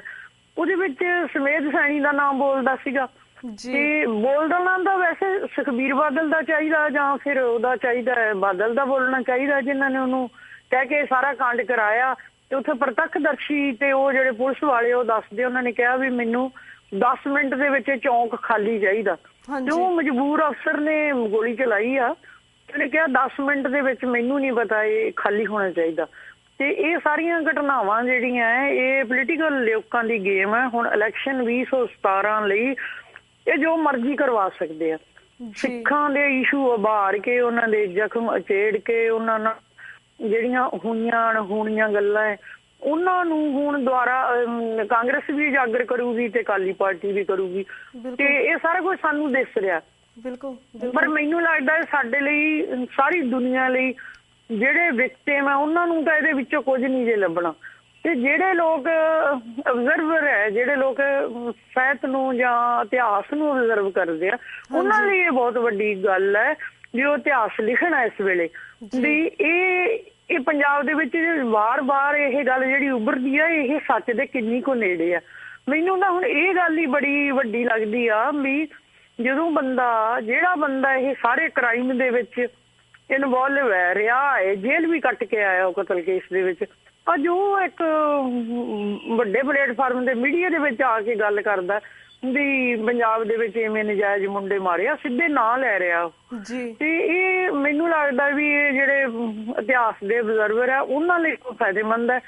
ਉਹਦੇ ਵਿੱਚ ਸਮੇਧ ਸੈਣੀ ਦਾ ਨਾਮ ਬੋਲਦਾ ਸੀਗਾ। ਜੀ। ਤੇ ਬੋਲਦਾ ਨਾਮ ਤਾਂ ਵੈਸੇ ਸੁਖਬੀਰ ਬਾਦਲ ਦਾ ਚਾਹੀਦਾ ਜਾਂ ਫਿਰ ਉਹਦਾ ਚਾਹੀਦਾ ਬਾਦਲ ਦਾ ਬੋਲਣਾ ਚਾਹੀਦਾ ਜਿਨ੍ਹਾਂ ਨੇ ਉਹਨੂੰ ਕਹਿ ਕੇ ਸਾਰਾ ਕਾਂਡ ਕਰਾਇਆ। ਤੇ ਉੱਥੇ ਪ੍ਰਤੱਖਦਰਸ਼ੀ ਤੇ ਉਹ ਜਿਹੜੇ ਪੁਲਿਸ ਵਾਲੇ ਉਹ ਦੱਸਦੇ ਉਹਨਾਂ ਨੇ ਕਿਹਾ ਵੀ ਮੈਨੂੰ 10 ਮਿੰਟ ਦੇ ਵਿੱਚ ਚੌਂਕ ਖਾਲੀ ਚਾਹੀਦਾ। ਤੇ ਉਹ ਮਜਬੂਰ ਅਫਸਰ ਨੇ ਗੋਲੀ ਚਲਾਈ ਆ। ਉਹਨੇ ਕਿਹਾ 10 ਮਿੰਟ ਦੇ ਵਿੱਚ ਮੈਨੂੰ ਨਹੀਂ ਪਤਾ ਇਹ ਖਾਲੀ ਹੋਣਾ ਚਾਹੀਦਾ। ਤੇ ਇਹ ਸਾਰੀਆਂ ਘਟਨਾਵਾਂ ਜਿਹੜੀਆਂ ਹੈ ਇਹ ਪੋਲੀਟੀਕਲ ਲੋਕਾਂ ਦੀ ਗੇਮ ਹੈ ਹੁਣ ਇਲੈਕਸ਼ਨ 2017 ਲਈ ਇਹ ਜੋ ਮਰਜ਼ੀ ਕਰਵਾ ਸਕਦੇ ਆ। ਸਿੱਖਾਂ ਦੇ ਇਸ਼ੂ ਉਭਾਰ ਕੇ ਉਹਨਾਂ ਦੇ ਜ਼ਖਮ ਅਚੇੜ ਕੇ ਉਹਨਾਂ ਨਾਲ ਜਿਹੜੀਆਂ ਹੋਈਆਂ ਅਣਹੋਣੀਆਂ ਗੱਲਾਂ ਹੈ ਉਹਨਾਂ ਨੂੰ ਹੁਣ ਦੁਆਰਾ ਕਾਂਗਰਸ ਵੀ ਉਜਾਗਰ ਕਰੂਗੀ ਤੇ ਕਾਲੀ ਪਾਰਟੀ ਵੀ ਕਰੂਗੀ। ਤੇ ਇਹ ਸਾਰਾ ਕੁਝ ਸਾਨੂੰ ਦਿਸ ਰਿਹਾ। ਬਿਲਕੁਲ ਪਰ ਮੈਨੂੰ ਲੱਗਦਾ ਹੈ ਸਾਡੇ ਲਈ ਸਾਰੀ ਦੁਨੀਆ ਲਈ ਜਿਹੜੇ ਵਿਕਟਿਮ ਆ ਉਹਨਾਂ ਨੂੰ ਤਾਂ ਇਹਦੇ ਵਿੱਚੋਂ ਕੁਝ ਨਹੀਂ ਜੇ ਲੱਭਣਾ। ਤੇ ਜਿਹੜੇ ਲੋਕ ਅਬਜ਼ਰਵਰ ਹੈ ਜਿਹੜੇ ਲੋਕ ਸਾਹਿਤ ਨੂੰ ਜਾਂ ਇਤਿਹਾਸ ਨੂੰ ਅਬਜ਼ਰਵ ਕਰਦੇ ਆ ਉਹਨਾਂ ਲਈ ਇਹ ਬਹੁਤ ਵੱਡੀ ਗੱਲ ਹੈ ਵੀ ਉਹ ਇਤਿਹਾਸ ਲਿਖਣਾ ਇਸ ਵੇਲੇ। ਵੀ ਇਹ ਇਹ ਪੰਜਾਬ ਦੇ ਵਿੱਚ ਵਾਰ-ਵਾਰ ਇਹ ਗੱਲ ਜਿਹੜੀ ਉੱਭਰਦੀ ਆ ਇਹ ਸੱਚ ਦੇ ਕਿੰਨੀ ਕੋ ਨੇੜੇ ਆ। ਮੈਨੂੰ ਨਾ ਹੁਣ ਇਹ ਗੱਲ ਹੀ ਬੜੀ ਵੱਡੀ ਲੱਗਦੀ ਆ ਵੀ ਜਦੋਂ ਬੰਦਾ ਜਿਹੜਾ ਬੰਦਾ ਇਹ ਸਾਰੇ ਕ੍ਰਾਈਮ ਦੇ ਵਿੱਚ ਇਨਵੋਲਵ ਹੈ ਰਿਹਾ ਹੈ ਜੇਲ੍ਹ ਵੀ ਕੱਟ ਕੇ ਆਇਆ ਉਹ ਕਤਲ ਕੇਸ ਦੇ ਵਿੱਚ ਅੱਜ ਉਹ ਇੱਕ ਵੱਡੇ ਪਲੇਟਫਾਰਮ ਦੇ ਮੀਡੀਆ ਦੇ ਵਿੱਚ ਆ ਕੇ ਗੱਲ ਕਰਦਾ ਵੀ ਪੰਜਾਬ ਦੇ ਵਿੱਚ ਐਵੇਂ ਨਜਾਇਜ਼ ਮੁੰਡੇ ਮਾਰਿਆ ਸਿੱਧੇ ਨਾਂ ਲੈ ਰਿਹਾ। ਜੀ। ਤੇ ਇਹ ਮੈਨੂੰ ਲੱਗਦਾ ਵੀ ਇਹ ਜਿਹੜੇ ਇਤਿਹਾਸ ਦੇ ਅਬਜ਼ਰਵਰ ਆ ਉਹਨਾਂ ਲਈ ਕੋਈ ਫਾਇਦੇਮੰਦ ਹੈ।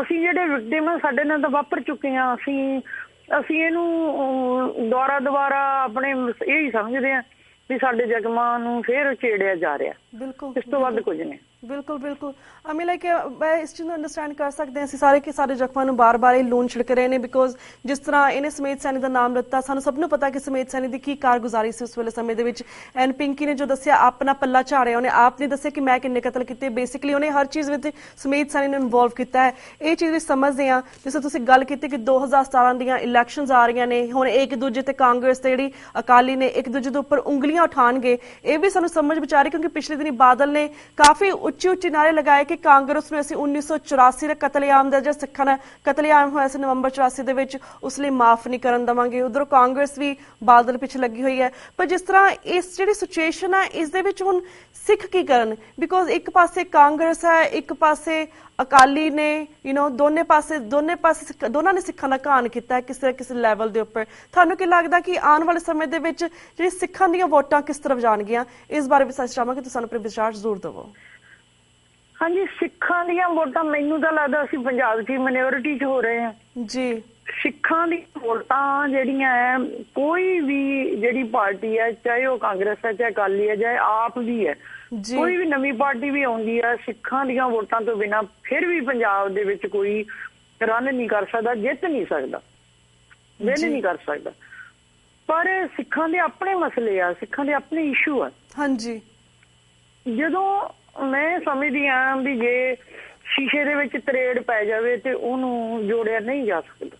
ਅਸੀਂ ਜਿਹੜੇ ਵਿਕਟਿਮ ਆ ਸਾਡੇ ਨਾਲ ਤਾਂ ਵਾਪਰ ਚੁੱਕੇ ਆ ਅਸੀਂ ਅਸੀਂ ਇਹਨੂੰ ਅਮ, ਦੁਬਾਰਾ ਦੁਬਾਰਾ ਆਪਣੇ ਇਹ ਹੀ ਸਮਝਦੇ ਆ ਵੀ ਸਾਡੇ ਜ਼ਖਮਾਂ ਨੂੰ ਫੇਰ ਉਚੇੜਿਆ ਜਾ ਰਿਹਾ। ਬਿਲਕੁਲ ਇਸ ਤੋਂ ਵੱਧ ਕੁਝ ਨਹੀਂ। ਬਿਲਕੁਲ ਬਿਲਕੁਲ। ਅਮੀ ਲਾਈਕ ਮੈਂ ਇਸ ਚੀਜ਼ ਨੂੰ ਅੰਡਰਸਟੈਂਡ ਕਰ ਸਕਦੇ ਹਾਂ ਅਸੀਂ ਸਾਰੇ ਕਿ ਸਾਡੇ ਜ਼ਖਮਾਂ ਨੂੰ ਬਾਰ-ਬਾਰ ਇਹ ਲੂਣ ਛਿੜਕ ਰਹੇ ਨੇ ਬਿਕੋਜ਼ ਜਿਸ ਤਰ੍ਹਾਂ ਇਹਨੇ ਸਮੇਤ ਸੈਣੀ ਦਾ ਨਾਮ ਲਿੱਤਾ ਸਾਨੂੰ ਸਭ ਨੂੰ ਪਤਾ ਕਿ ਸਮੇਤ ਸੈਣੀ ਦੀ ਕੀ ਕਾਰਗੁਜ਼ਾਰੀ ਸੀ ਉਸ ਵੇਲੇ ਸਮੇਂ ਦੇ ਵਿੱਚ। ਐਨ ਪਿੰਕੀ ਨੇ ਜੋ ਦੱਸਿਆ ਆਪਣਾ ਪੱਲਾ ਝਾੜਿਆ ਉਹਨੇ ਆਪ ਨੇ ਦੱਸਿਆ ਕਿ ਮੈਂ ਕਿੰਨੇ ਕਤਲ ਕੀਤੇ। ਬੇਸਿਕਲੀ ਉਹਨੇ ਹਰ ਚੀਜ਼ ਵਿੱਚ ਸਮੇਤ ਸੈਣੀ ਨੂੰ ਇਨਵੋਲਵ ਕੀਤਾ ਹੈ। ਇਹ ਚੀਜ਼ ਵੀ ਸਮਝਦੇ ਆ ਜਿਵੇਂ ਤੁਸੀਂ ਗੱਲ ਕੀਤੀ ਕਿ 2017 ਦੀਆਂ ਇਲੈਕਸ਼ਨਸ ਆ ਰਹੀਆਂ ਨੇ ਹੁਣ ਇੱਕ ਦੂਜੇ ਤੇ ਕਾਂਗਰਸ ਤੇ ਜਿਹੜੀ ਅਕਾਲੀ ਨੇ ਇੱਕ ਦੂਜੇ ਦੇ ਉੱਪਰ ਉਂਗਲੀਆਂ ਉਠਾਣਗੇ ਇਹ ਵੀ ਸਾਨੂੰ ਸਮਝ ਵਿਚਾਰੀ ਕਿਉਂਕਿ ਪਿਛਲੇ ਦਿਨੀ ਬਾਦਲ ਨੇ ਕਾਫੀ ਉੱਚੀ ਉੱਚੀ ਨਾਰੇ ਲਗਾਏ ਕਿ ਕਾਂਗਰਸ ਨੂੰ ਅਸੀਂ 1984 ਦੇ ਕਤਲੇਆਮ ਦਾ ਜਿਹੜਾ ਸਿੱਖਾਂ ਦਾ ਕਤਲੇਆਮ ਹੋਇਆ ਸੀ ਨਵੰਬਰ 84 ਦੇ ਵਿੱਚ, ਉਸ ਲਈ ਮਾਫ ਨਹੀਂ ਕਰਨ ਦਵਾਂਗੇ। ਉਧਰੋਂ ਕਾਂਗਰਸ ਵੀ ਬਾਦਲ ਪਿੱਛੇ ਲੱਗੀ ਹੋਈ ਹੈ। ਪਰ ਜਿਸ ਤਰ੍ਹਾਂ ਇਸ ਜਿਹੜੀ ਸਿਚੁਏਸ਼ਨ ਹੈ, ਇਸ ਦੇ ਵਿੱਚ ਹੁਣ ਸਿੱਖ ਕੀ ਕਰਨ? ਬਿਕੋਜ਼ ਇੱਕ ਪਾਸੇ ਕਾਂਗਰਸ ਹੈ, ਇੱਕ ਪਾਸੇ ਅਕਾਲੀ ਨੇ ਯੂ نو ਦੋਨੇ ਪਾਸੇ ਦੋਨੇ ਪਾਸੇ ਦੋਨਾਂ ਨੇ ਸਿੱਖਾਂ ਦਾ ਘਾਣ ਕੀਤਾ ਕਿਸੇ ਕਿਸੇ ਲੈਵਲ ਦੇ ਉੱਪਰ। ਤੁਹਾਨੂੰ ਕੀ ਲੱਗਦਾ ਕਿ ਆਉਣ ਵਾਲੇ ਸਮੇਂ ਦੇ ਵਿੱਚ ਜਿਹੜੀ ਸਿੱਖਾਂ ਦੀਆਂ ਵੋਟਾਂ ਕਿਸ ਤਰਫ ਜਾਣਗੀਆਂ ਇਸ ਬਾਰੇ ਵੀ ਸੱਚ ਚਾਹਾਂਗੇ ਕਿ ਸਾਨੂੰ ਆਪਣੇ ਵਿਚਾਰ ਜ਼ਰੂਰ ਦਿਵੋ। ਹਾਂਜੀ ਸਿੱਖਾਂ ਦੀਆਂ ਵੋਟਾਂ ਮੈਨੂੰ ਤਾਂ ਲੱਗਦਾ ਅਸੀਂ ਪੰਜਾਬ 'ਚ ਮਿਨੋਰਿਟੀ 'ਚ ਹੋ ਰਹੇ ਹਾਂ। ਜੀ। ਸਿੱਖਾਂ ਦੀ ਵੋਟਾਂ ਜਿਹੜੀਆਂ ਹੈ ਕੋਈ ਵੀ ਜਿਹੜੀ ਪਾਰਟੀ ਹੈ ਚਾਹੇ ਉਹ ਕਾਂਗਰਸ ਹੈ ਚਾਹੇ ਅਕਾਲੀ ਹੈ ਚਾਹੇ ਆਪ ਵੀ ਹੈ ਜੀ। ਕੋਈ ਵੀ ਨਵੀਂ ਪਾਰਟੀ ਵੀ ਆਉਂਦੀ ਹੈ ਸਿੱਖਾਂ ਦੀਆਂ ਵੋਟਾਂ ਤੋਂ ਬਿਨਾ ਫਿਰ ਵੀ ਪੰਜਾਬ ਦੇ ਵਿੱਚ ਕੋਈ ਰਨ ਨਹੀਂ ਕਰ ਸਕਦਾ ਜਿੱਤ ਨਹੀਂ ਸਕਦਾ। ਵਿਨ। ਨਹੀਂ ਕਰ ਸਕਦਾ। ਪਰ ਸਿੱਖਾਂ ਦੇ ਆਪਣੇ ਮਸਲੇ ਆ ਸਿੱਖਾਂ ਦੇ ਆਪਣੇ ਇਸ਼ੂ ਆ। ਹਾਂਜੀ। ਜਦੋਂ ਮੈਂ ਸਮਝਦੀ ਆ ਵੀ ਜੇ ਸ਼ੀਸ਼ੇ ਦੇ ਵਿੱਚ ਤਰੇੜ ਪੈ ਜਾਵੇ ਤੇ ਉਹਨੂੰ ਜੋੜਿਆ ਨਹੀਂ ਜਾ ਸਕਦਾ।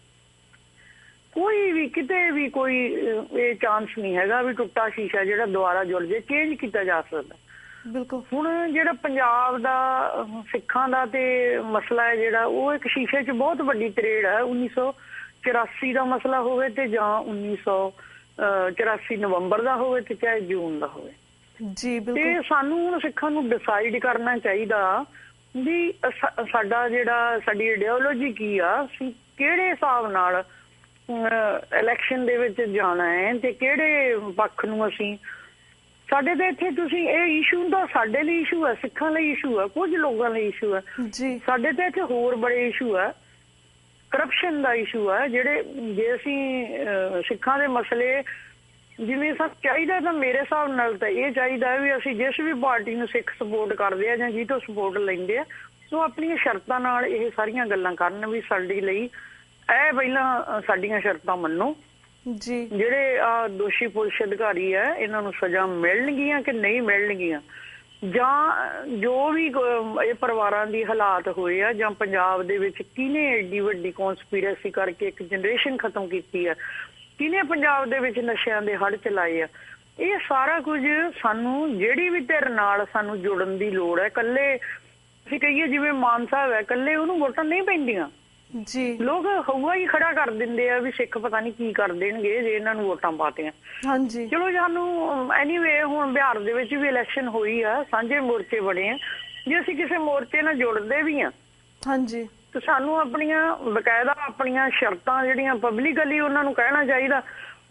ਕੋਈ ਵੀ ਕਿਤੇ ਵੀ ਕੋਈ ਇਹ ਚਾਂਸ ਨਹੀਂ ਹੈਗਾ ਵੀ ਟੁੱਟਾ ਸ਼ੀਸ਼ਾ ਜਿਹੜਾ ਦੁਬਾਰਾ ਜੁੜ ਜੇ ਚੇਂਜ ਕੀਤਾ ਜਾ ਸਕਦਾ। ਬਿਲਕੁਲ। ਹੁਣ ਜਿਹੜਾ ਪੰਜਾਬ ਦਾ ਸਿੱਖਾਂ ਦਾ ਤੇ ਮਸਲਾ ਹੈ ਜਿਹੜਾ ਉਹ ਇੱਕ ਸ਼ੀਸ਼ੇ 'ਚ ਬਹੁਤ ਵੱਡੀ ਤਰੇੜ ਹੈ। 1984 ਦਾ ਮਸਲਾ ਹੋਵੇ ਤੇ ਜਾਂ 1984 ਨਵੰਬਰ ਦਾ ਹੋਵੇ ਤੇ ਚਾਹੇ ਜੂਨ ਦਾ ਹੋਵੇ। ਜੀ ਬਿਲਕੁਲ। ਤੇ ਸਾਨੂੰ ਹੁਣ ਸਿੱਖਾਂ ਨੂੰ ਡਿਸਾਈਡ ਕਰਨਾ ਚਾਹੀਦਾ ਵੀ ਸਾਡਾ ਜਿਹੜਾ ਸਾਡੀ ਆਈਡੀਓਲੋਜੀ ਕੀ ਆ ਅਸੀਂ ਕਿਹੜੇ ਹਿਸਾਬ ਨਾਲ ਇਲੈਕਸ਼ਨ ਦੇ ਵਿੱਚ ਜਾਣਾ ਹੈ ਤੇ ਕਿਹੜੇ ਪੱਖ ਨੂੰ ਅਸੀਂ ਸਾਡੇ ਤੇ ਇੱਥੇ ਤੁਸੀਂ ਇਹ ਇਸ਼ੂ ਤਾਂ ਸਾਡੇ ਲਈ ਇਸ਼ੂ ਹੈ ਸਿੱਖਾਂ ਲਈ ਇਸ਼ੂ ਹੈ ਕੁਝ ਲੋਕਾਂ ਲਈ ਇਸ਼ੂ ਹੈ। ਜੀ। ਸਾਡੇ ਤੇ ਇੱਥੇ ਹੋਰ ਬੜੇ ਇਸ਼ੂ ਹੈ। ਕਰਪਸ਼ਨ ਦਾ ਇਸ਼ੂ ਹੈ ਜਿਹੜੇ ਜੇ ਅਸੀਂ ਸਿੱਖਾਂ ਦੇ ਮਸਲੇ ਜਿਵੇਂ ਸਭ ਚਾਹੀਦਾ ਤਾਂ ਮੇਰੇ ਹਿਸਾਬ ਨਾਲ ਤਾਂ ਇਹ ਚਾਹੀਦਾ ਹੈ ਵੀ ਅਸੀਂ ਜਿਸ ਵੀ ਪਾਰਟੀ ਨੂੰ ਸਿੱਖ ਸਪੋਰਟ ਕਰਦੇ ਆ ਜਾਂ ਜਿਹਦੇ ਤੋਂ ਸਪੋਰਟ ਲੈਂਦੇ ਆ ਉਹ ਆਪਣੀਆਂ ਸ਼ਰਤਾਂ ਨਾਲ ਇਹ ਸਾਰੀਆਂ ਗੱਲਾਂ ਕਰਨ ਵੀ ਸਾਡੇ ਲਈ ਇਹ ਪਹਿਲਾਂ ਸਾਡੀਆਂ ਸ਼ਰਤਾਂ ਮੰਨੋ। ਜੀ। ਜਿਹੜੇ ਆ ਦੋਸ਼ੀ ਪੁਲਿਸ ਅਧਿਕਾਰੀ ਹੈ ਇਹਨਾਂ ਨੂੰ ਸਜ਼ਾ ਮਿਲਣਗੀਆਂ ਕਿ ਨਹੀਂ ਮਿਲਣਗੀਆਂ? ਜਾਂ ਜੋ ਵੀ ਇਹ ਪਰਿਵਾਰਾਂ ਦੀ ਹਾਲਾਤ ਹੋਏ ਆ, ਜਾਂ ਪੰਜਾਬ ਦੇ ਵਿੱਚ ਕਿਹਨੇ ਏਡੀ ਵੱਡੀ ਕਨਸਪੀਰੇਸੀ ਕਰਕੇ ਇੱਕ ਜਨਰੇਸ਼ਨ ਖਤਮ ਕੀਤੀ ਹੈ ਕਿਹਨੇ ਪੰਜਾਬ ਦੇ ਵਿੱਚ ਨਸ਼ਿਆਂ ਦੇ ਹੜ ਚਲਾਏ ਆ? ਇਹ ਸਾਰਾ ਕੁਝ ਸਾਨੂੰ ਜਿਹੜੀ ਵੀ ਧਿਰ ਨਾਲ ਸਾਨੂੰ ਜੁੜਨ ਦੀ ਲੋੜ ਹੈ, ਇਕੱਲੇ ਅਸੀਂ ਕਹੀਏ ਜਿਵੇਂ ਮਾਨ ਸਾਹਿਬ ਹੈ, ਇਕੱਲੇ ਉਹਨੂੰ ਵੋਟਾਂ ਨਹੀਂ ਪੈਂਦੀਆਂ। ਜੀ। ਲੋਕ ਹਵਾ ਹੀ ਖੜਾ ਕਰ ਦਿੰਦੇ ਆ ਵੀ ਸਿੱਖ ਪਤਾ ਨਹੀਂ ਕੀ ਕਰ ਦੇਣਗੇ ਜੇ ਇਹਨਾਂ ਨੂੰ ਵੋਟਾਂ ਪਾਤੀਆਂ। ਹਾਂਜੀ। ਚਲੋ ਸਾਨੂੰ ਐਨੀਵੇ ਹੁਣ ਬਿਹਾਰ ਦੇ ਵਿੱਚ ਵੀ ਇਲੈਕਸ਼ਨ ਹੋਈ ਆ ਸਾਂਝੇ ਮੋਰਚੇ ਬਣੇ ਆ। ਜੇ ਅਸੀਂ ਕਿਸੇ ਮੋਰਚੇ ਨਾਲ ਜੁੜਦੇ ਵੀ ਆ ਹਾਂਜੀ। ਤਾਂ ਸਾਨੂੰ ਆਪਣੀਆਂ ਬਕਾਇਦਾ ਆਪਣੀਆਂ ਸ਼ਰਤਾਂ ਜਿਹੜੀਆਂ ਪਬਲਿਕਲੀ ਉਹਨਾਂ ਨੂੰ ਕਹਿਣਾ ਚਾਹੀਦਾ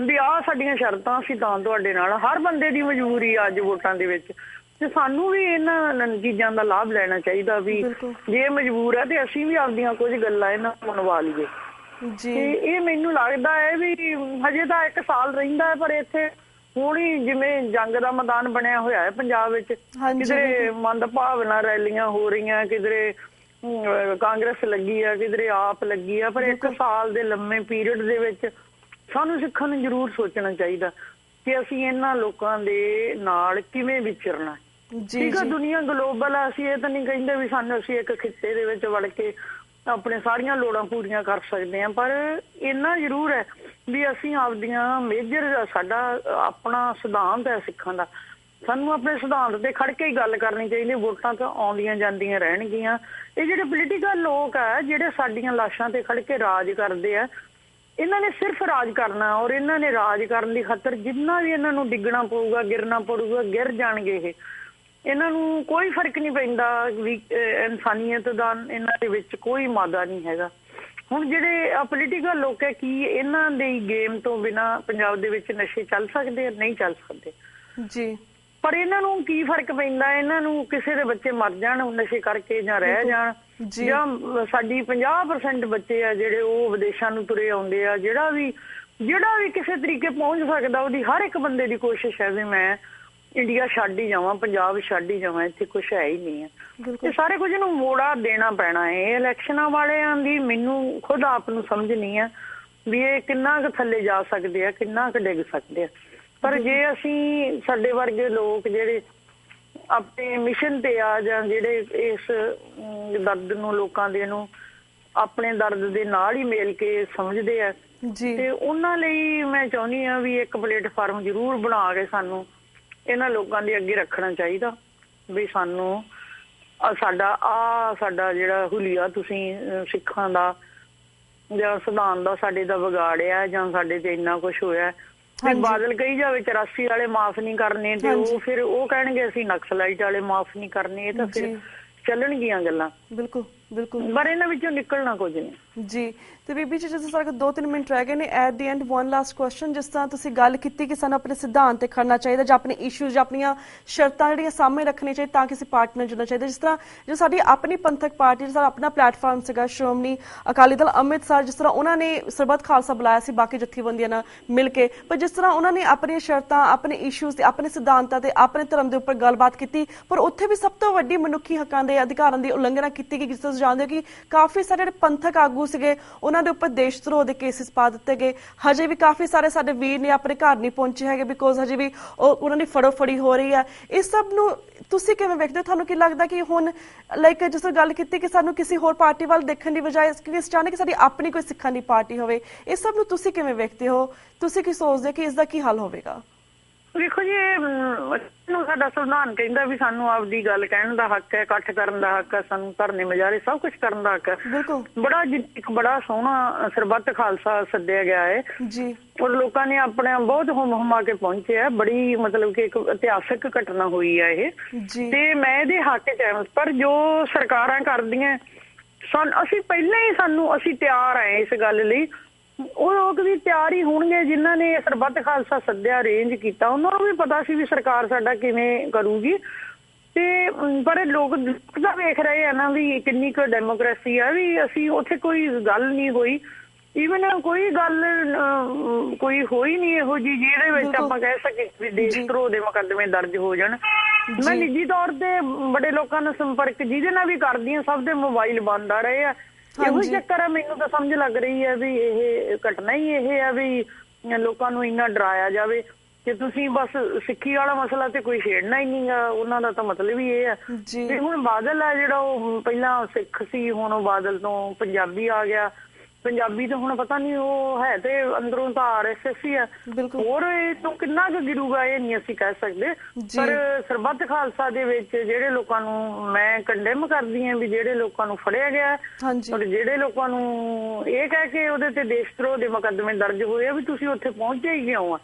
ਵੀ ਆਹ ਸਾਡੀਆਂ ਸ਼ਰਤਾਂ ਅਸੀਂ ਤਾਂ ਤੁਹਾਡੇ ਨਾਲ ਹਰ ਬੰਦੇ ਦੀ ਮਜਬੂਰੀ ਆ ਅੱਜ ਵੋਟਾਂ ਦੇ ਵਿੱਚ। ਤੇ ਸਾਨੂੰ ਵੀ ਇਹਨਾਂ ਚੀਜ਼ਾਂ ਦਾ ਲਾਭ ਲੈਣਾ ਚਾਹੀਦਾ ਵੀ। ਜੇ ਮਜਬੂਰ ਹੈ ਤੇ ਅਸੀਂ ਵੀ ਆਪਦੀਆਂ ਕੁਝ ਗੱਲਾਂ ਇਹਨਾਂ ਨੂੰ ਮਨਵਾ ਲਈਏ ਜੀ ਤੇ ਇਹ ਮੈਨੂੰ ਲੱਗਦਾ ਹੈ ਵੀ ਹਜੇ ਤਾਂ ਇੱਕ ਸਾਲ ਰਹਿੰਦਾ ਹੈ ਪਰ ਇੱਥੇ ਹੁਣ ਹੀ ਜਿਵੇਂ ਜੰਗ ਦਾ ਮੈਦਾਨ ਬਣਿਆ ਹੋਇਆ ਹੈ ਪੰਜਾਬ ਵਿੱਚ ਕਿਧਰੇ ਮੰਦਭਾਵਨਾ ਰੈਲੀਆਂ ਹੋ ਰਹੀਆਂ ਕਿਧਰੇ ਕਾਂਗਰਸ ਲੱਗੀ ਆ ਕਿਧਰੇ ਆਪ ਲੱਗੀ ਆ ਪਰ ਇੱਕ ਸਾਲ ਦੇ ਲੰਮੇ ਪੀਰੀਅਡ ਦੇ ਵਿੱਚ ਸਾਨੂੰ ਸਿੱਖਾਂ ਨੂੰ ਜ਼ਰੂਰ ਸੋਚਣਾ ਚਾਹੀਦਾ ਕਿ ਅਸੀਂ ਇਹਨਾਂ ਲੋਕਾਂ ਦੇ ਨਾਲ ਕਿਵੇਂ ਵਿਚਰਨਾ। ਜੀ ਠੀਕ ਆ ਦੁਨੀਆ ਗਲੋਬਲ ਆ ਅਸੀਂ ਇਹ ਤਾਂ ਨਹੀਂ ਕਹਿੰਦੇ ਵੀ ਸਾਨੂੰ ਅਸੀਂ ਇੱਕ ਖਿੱਤੇ ਦੇ ਵਿੱਚ ਵੜ ਕੇ ਆਪਣੇ ਸਾਰੀਆਂ ਲੋੜਾਂ ਪੂਰੀਆਂ ਕਰ ਸਕਦੇ ਹਾਂ ਪਰ ਇੰਨਾ ਜ਼ਰੂਰ ਹੈ ਵੀ ਅਸੀਂ ਆਪਦੀਆਂ ਮੇਜਰ ਸਾਡਾ ਆਪਣਾ ਸਿਧਾਂਤ ਹੈ ਸਿੱਖਾਂ ਦਾ। ਸਾਨੂੰ ਆਪਣੇ ਸਿਧਾਂਤ ਤੇ ਖੜ ਕੇ ਹੀ ਗੱਲ ਕਰਨੀ ਚਾਹੀਦੀ ਵੋਟਾਂ ਤਾਂ ਆਉਂਦੀਆਂ ਜਾਂਦੀਆਂ ਰਹਿਣਗੀਆਂ। ਇਹ ਜਿਹੜੇ ਪੋਲੀਟੀਕਲ ਲੋਕ ਆ ਜਿਹੜੇ ਸਾਡੀਆਂ ਲਾਸ਼ਾਂ ਤੇ ਖੜ ਕੇ ਰਾਜ ਕਰਦੇ ਆ ਇਹਨਾਂ ਨੇ ਸਿਰਫ ਰਾਜ ਕਰਨਾ ਔਰ ਇਹਨਾਂ ਨੇ ਰਾਜ ਕਰਨ ਦੀ ਖਾਤਰ ਜਿੰਨਾ ਵੀ ਇਹਨਾਂ ਨੂੰ ਡਿੱਗਣਾ ਪਊਗਾ ਗਿਰਨਾ ਪਊਗਾ ਗਿਰ ਜਾਣਗੇ ਇਹ। ਇਹਨਾਂ ਨੂੰ ਕੋਈ ਫ਼ਰਕ ਨਹੀਂ ਪੈਂਦਾ ਵੀ ਇਨਸਾਨੀਅਤ ਦਾ ਇਹਨਾਂ ਦੇ ਵਿੱਚ ਕੋਈ ਮਾਦਾ ਨਹੀਂ ਹੈਗਾ। ਹੁਣ ਜਿਹੜੇ ਪੋਲੀਟੀਕਲ ਲੋਕ ਹੈ ਕੀ ਇਹਨਾਂ ਦੇ ਗੇਮ ਤੋਂ ਬਿਨਾ ਪੰਜਾਬ ਦੇ ਵਿੱਚ ਨਸ਼ੇ ਚੱਲ ਸਕਦੇ ਆ ਨਹੀਂ ਚੱਲ ਸਕਦੇ? ਜੀ। ਪਰ ਇਹਨਾਂ ਨੂੰ ਕੀ ਫ਼ਰਕ ਪੈਂਦਾ? ਇਹਨਾਂ ਨੂੰ ਕਿਸੇ ਦੇ ਬੱਚੇ ਮਰ ਜਾਣ ਨਸ਼ੇ ਕਰਕੇ ਜਾਂ ਰਹਿ ਜਾਣ। ਜੀ। ਸਾਡੀ 50% ਬੱਚੇ ਆ ਜਿਹੜੇ ਉਹ ਵਿਦੇਸ਼ਾਂ ਨੂੰ ਤੁਰੇ ਆਉਂਦੇ ਆ। ਜਿਹੜਾ ਵੀ ਜਿਹੜਾ ਵੀ ਕਿਸੇ ਤਰੀਕੇ ਪਹੁੰਚ ਸਕਦਾ ਉਹਦੀ ਹਰ ਇੱਕ ਬੰਦੇ ਦੀ ਕੋਸ਼ਿਸ਼ ਹੈ ਵੀ ਮੈਂ ਇੰਡੀਆ ਛੱਡ ਹੀ ਜਾਵਾਂ ਪੰਜਾਬ ਛੱਡ ਹੀ ਜਾਵਾਂ ਇੱਥੇ ਕੁਝ ਹੈ ਹੀ ਨਹੀਂ ਹੈ। ਇਹ ਸਾਰੇ ਕੁਝ ਨੂੰ ਮੋੜਾ ਦੇਣਾ ਪੈਣਾ ਹੈ। ਇਹ ਇਲੈਕਸ਼ਨਾਂ ਵਾਲਿਆਂ ਦੀ ਮੈਨੂੰ ਖੁਦ ਆਪ ਨੂੰ ਸਮਝ ਨਹੀਂ ਹੈ ਵੀ ਇਹ ਕਿੰਨਾ ਕੁ ਥੱਲੇ ਜਾ ਸਕਦੇ ਆ ਕਿੰਨਾ ਕੁ ਡਿੱਗ ਸਕਦੇ ਆ। ਪਰ ਜੇ ਅਸੀਂ ਸਾਡੇ ਵਰਗੇ ਲੋਕ ਜਿਹੜੇ ਆਪਣੇ ਮਿਸ਼ਨ ਤੇ ਆ ਜਾਂ ਜਿਹੜੇ ਇਸ ਦਰਦ ਨੂੰ ਲੋਕਾਂ ਦੇ ਨੂੰ ਆਪਣੇ ਦਰਦ ਦੇ ਨਾਲ ਹੀ ਮੇਲ ਕੇ ਸਮਝਦੇ ਆ ਜੀ। ਤੇ ਉਹਨਾਂ ਲਈ ਮੈਂ ਚਾਹੁੰਦੀ ਆ ਵੀ ਇੱਕ ਪਲੇਟਫਾਰਮ ਜ਼ਰੂਰ ਬਣਾ ਕੇ ਸਾਨੂੰ ਇਹਨਾਂ ਲੋਕਾਂ ਦੇ ਅੱਗੇ ਰੱਖਣਾ ਚਾਹੀਦਾ ਵੀ ਸਾਨੂੰ ਸਾਡਾ ਆ ਸਾਡਾ ਜਿਹੜਾ ਹੁਲੀਆ ਤੁਸੀਂ ਸਿੱਖਾਂ ਦਾ ਜਾਂ ਸੰਵਿਧਾਨ ਦਾ ਸਾਡੇ ਦਾ ਵਿਗਾੜਿਆ ਜਾਂ ਸਾਡੇ ਤੇ ਇੰਨਾ ਕੁਝ ਹੋਇਆ ਤੇ। ਬਾਦਲ ਕਹੀ ਜਾਵੇ 84 ਵਾਲੇ ਮਾਫ ਨਹੀਂ ਕਰਨੇ ਤੇ। ਉਹ ਫਿਰ ਉਹ ਕਹਿਣਗੇ ਅਸੀਂ ਨਕਸਲਾਈਟ ਵਾਲੇ ਮਾਫ ਨਹੀਂ ਕਰਨੇ ਇਹ ਤਾਂ ਫਿਰ। ਚੱਲਣਗੀਆਂ ਗੱਲਾਂ ਬਿਲਕੁਲ ਬਿਲਕੁਲ ਪਰ ਇਹਨਾਂ ਵਿੱਚੋਂ ਨਿਕਲਣਾ ਕੁਝ ਨਹੀਂ ਜੀ। ਤੇ ਬੀਬੀ ਜੀ, ਜਿਸ ਤਰ੍ਹਾਂ ਦੋ ਤਿੰਨ ਮਿੰਟ ਰਹਿ ਗਏ ਨੇ at the end one last question ਜਿਸ ਤਰ੍ਹਾਂ ਤੁਸੀਂ ਗੱਲ ਕੀਤੀ ਕਿ ਸਾਨੂੰ ਆਪਣੇ ਸਿਧਾਂਤ ਤੇ ਖੜਨਾ ਚਾਹੀਦਾ, ਜਾਂ ਆਪਣੇ ਇਸ਼ੂਜ਼ ਜਾਂ ਆਪਣੀਆਂ ਸ਼ਰਤਾਂ ਜਿਹੜੀਆਂ ਸਾਹਮਣੇ ਰੱਖਣੀਆਂ ਚਾਹੀਦੀਆਂ ਤਾਂ ਕਿਸੇ ਪਾਰਟੀ ਨਾਲ ਜੁੜਨਾ ਚਾਹੀਦਾ। ਜਿਸ ਤਰ੍ਹਾਂ ਜੋ ਸਾਡੀ ਆਪਣੀ ਪੰਥਕ ਪਾਰਟੀ ਜਿਸ ਆਪਣਾ ਪਲੇਟਫਾਰਮ ਸੀਗਾ, ਸ਼੍ਰੋਮਣੀ ਅਕਾਲੀ ਦਲ ਅੰਮ੍ਰਿਤਸਰ ਜਿਸ ਤਰ੍ਹਾਂ ਉਹਨਾਂ ਨੇ ਸਰਬੱਤ ਖਾਲਸਾ ਬੁਲਾਇਆ ਸੀ, ਬਾਕੀ ਜਥੇਬੰਦੀਆਂ ਨਾਲ ਮਿਲ ਕੇ। ਪਰ ਜਿਸ ਤਰ੍ਹਾਂ ਉਹਨਾਂ ਨੇ ਆਪਣੀਆਂ ਸ਼ਰਤਾਂ, ਆਪਣੇ ਇਸ਼ੂਜ਼ ਤੇ, ਆਪਣੇ ਸਿਧਾਂਤਾਂ ਤੇ, ਆਪਣੇ ਧਰਮ ਦੇ ਉੱਪਰ ਗੱਲਬਾਤ ਕੀਤੀ, ਪਰ ਉੱਥੇ ਵੀ ਸਭ ਤੋਂ ਵੱਡੀ ਮਨੁੱਖੀ ਹੱਕਾਂ ਦੇ ਅਧਿਕਾਰਾਂ ਦੀ ਉਲੰਘਣਾ ਕੀਤੀ ਗਈ, ਜਿਸ ਤਰ੍ਹਾਂ ਤੁਸੀਂ ਜਾਣਦੇ ਹੋ ਕਿ ਕਾਫੀ ਸਾਰੇ ਜਿਹੜੇ ਪੰਥਕ ਆਗੂ ਸੀਗੇ। ਉਹਨਾਂ ਦੇ ਉੱਪਰ ਦੇਸ਼ ਧਰੋਹ ਦੇ ਕੇਸਿਸ ਪਾ ਦਿੱਤੇ ਗਏ। ਹਜੇ ਵੀ ਕਾਫੀ ਸਾਰੇ ਸਾਡੇ ਵੀਰ ਨੇ ਆਪਣੇ ਘਰ ਨਹੀਂ ਪਹੁੰਚੇ ਹੈਗੇ ਬਿਕੋਜ਼ ਹਜੇ ਵੀ ਉਹਨਾਂ ਦੀ ਫੜੋ ਫੜੀ ਹੋ ਰਹੀ ਹੈ ਇਸ ਸਭ ਨੂੰ ਤੁਸੀਂ ਕਿਵੇਂ ਵੇਖਦੇ ਹੋ? ਤੁਹਾਨੂੰ ਕੀ ਲੱਗਦਾ ਕਿ ਹੁਣ ਲਾਈਕ ਜਿਸ ਤਰ੍ਹਾਂ ਗੱਲ ਕੀਤੀ ਕਿ ਸਾਨੂੰ ਕਿਸੇ ਹੋਰ ਪਾਰਟੀ ਵੱਲ ਦੇਖਣ ਦੀ ਬਜਾਏ ਕਿਉਂਕਿ ਅਸੀਂ ਚਾਹੁੰਦੇ ਕਿ ਸਾਡੀ ਆਪਣੀ ਕੋਈ ਸਿੱਖਾਂ ਦੀ ਪਾਰਟੀ ਹੋਵੇ, ਇਸ ਸਭ ਨੂੰ ਤੁਸੀਂ ਕਿਵੇਂ ਵੇਖਦੇ ਹੋ? ਤੁਸੀਂ ਕੀ ਸੋਚਦੇ ਹੋ ਕਿ ਇਸ ਦਾ ਕੀ ਹੱਲ ਹੋਵੇਗਾ? ਵੇਖੋ ਜੀ ਨੂੰ ਸਾਡਾ ਸੰਵਿਧਾਨ ਕਹਿੰਦਾ ਵੀ ਸਾਨੂੰ ਆਪਦੀ ਗੱਲ ਕਹਿਣ ਦਾ ਹੱਕ ਹੈ ਇਕੱਠ ਕਰਨ ਦਾ ਹੱਕ ਹੈ ਸਾਨੂੰ ਧਰਨੇ ਮਜਾਰੇ ਸਭ ਕੁਝ ਕਰਨ ਦਾ ਹੱਕ ਹੈ। ਬਿਲਕੁਲ। ਬੜਾ ਇੱਕ ਬੜਾ ਸੋਹਣਾ ਸਰਬੱਤ ਖਾਲਸਾ ਸੱਦਿਆ ਗਿਆ ਹੈ। ਜੀ। ਔਰ ਲੋਕਾਂ ਨੇ ਆਪਣੇ ਬਹੁਤ ਹੁਮ ਹੁਮਾ ਕੇ ਪਹੁੰਚੇ ਆ ਬੜੀ ਮਤਲਬ ਕਿ ਇੱਕ ਇਤਿਹਾਸਕ ਘਟਨਾ ਹੋਈ ਹੈ ਇਹ। ਤੇ ਮੈਂ ਇਹਦੇ ਹੱਕ ਚ ਹਾਂ ਪਰ ਜੋ ਸਰਕਾਰਾਂ ਕਰਦੀਆਂ ਸਨ ਅਸੀਂ ਪਹਿਲਾਂ ਹੀ ਸਾਨੂੰ ਅਸੀਂ ਤਿਆਰ ਆਏ ਇਸ ਗੱਲ ਲਈ। ਉਹ ਲੋਕ ਵੀ ਤਿਆਰ ਹੀ ਹੋਣਗੇ ਜਿਨ੍ਹਾਂ ਨੇ ਸਰਬੱਤ ਖਾਲਸਾ ਸੱਦਿਆ ਅਰੇਂਜ ਕੀਤਾ ਉਹਨਾਂ ਨੂੰ ਵੀ ਪਤਾ ਸੀ ਵੀ ਸਰਕਾਰ ਸਾਡਾ ਕਿਵੇਂ ਕਰੂਗੀ ਤੇ ਪਰ ਲੋਕ ਤਾਂ ਵੇਖ ਰਹੇ ਆ ਨਾ ਵੀ ਕਿੰਨੀ ਕੁ ਡੈਮੋਕ੍ਰੇਸੀ ਆ ਵੀ ਅਸੀਂ ਉੱਥੇ ਕੋਈ ਗੱਲ ਨਹੀਂ ਹੋਈ ਈਵਨ ਕੋਈ ਗੱਲ ਕੋਈ ਹੋਈ ਨਹੀਂ ਇਹੋ ਜੀ ਜਿਹਦੇ ਵਿੱਚ। ਆਪਾਂ ਕਹਿ ਸਕੀਏ ਵੀ ਦੇਸ਼ ਜੀ। ਧਰੋਹ ਦੇ ਮੁਕੱਦਮੇ ਦਰਜ ਹੋ ਜਾਣ ਮੈਂ। ਨਿੱਜੀ ਤੌਰ ਤੇ ਬੜੇ ਲੋਕਾਂ ਨਾਲ ਸੰਪਰਕ ਜਿਹਦੇ ਨਾਲ ਵੀ ਕਰਦੀ ਹਾਂ ਸਭ ਦੇ ਮੋਬਾਈਲ ਬੰਦ ਆ ਰਹੇ ਆ ਇਹੋ। ਚੱਕਰ ਆ ਮੈਨੂੰ ਤਾਂ ਸਮਝ ਲੱਗ ਰਹੀ ਹੈ ਵੀ ਇਹ ਘਟਨਾ ਹੀ ਇਹ ਹੈ ਵੀ ਲੋਕਾਂ ਨੂੰ ਇੰਨਾ ਡਰਾਇਆ ਜਾਵੇ ਕਿ ਤੁਸੀਂ ਬਸ ਸਿੱਖੀ ਵਾਲਾ ਮਸਲਾ ਤੇ ਕੋਈ ਛੇੜਨਾ ਹੀ ਨਹੀਂਗਾ ਉਹਨਾਂ ਦਾ ਤਾਂ ਮਤਲਬ ਹੀ ਇਹ ਹੈ ਤੇ ਹੁਣ ਬਾਦਲ ਆ ਜਿਹੜਾ ਉਹ ਪਹਿਲਾਂ ਸਿੱਖ ਸੀ ਹੁਣ ਉਹ ਬਾਦਲ ਤੋਂ ਪੰਜਾਬੀ ਆ ਗਿਆ। ਪੰਜਾਬੀ ਤਾਂ ਹੁਣ ਪਤਾ ਨਹੀਂ ਉਹ ਹੈ ਤੇ ਅੰਦਰੋਂ ਤਾਂ ਆਰਐਸਐਸ ਹੀ ਬਿਲਕੁਲ। ਹੋਰ ਇਹ ਤੋਂ ਕਿੰਨਾ ਕੁ ਗਿਰੂਗਾ ਇਹ ਨਹੀਂ ਅਸੀਂ ਕਹਿ ਸਕਦੇ। ਪਰ ਸਰਬੱਤ ਖਾਲਸਾ ਦੇ ਵਿੱਚ ਜਿਹੜੇ ਲੋਕਾਂ ਨੂੰ ਮੈਂ ਕੰਡੈਮ ਕਰਦੀ ਹਾਂ ਵੀ ਜਿਹੜੇ ਲੋਕਾਂ ਨੂੰ ਫੜਿਆ ਗਿਆ ਹੈ, ਔਰ ਜਿਹੜੇ ਲੋਕਾਂ ਨੂੰ ਇਹ ਕਹਿ ਕੇ ਉਹਦੇ ਤੇ ਦੇਸ਼ਧਰੋਹ ਦੇ ਮੁਕੱਦਮੇ ਦਰਜ ਹੋਏ ਆ ਵੀ ਤੁਸੀਂ ਉੱਥੇ ਪਹੁੰਚੇ ਹੀ ਕਿਉਂ ਆ?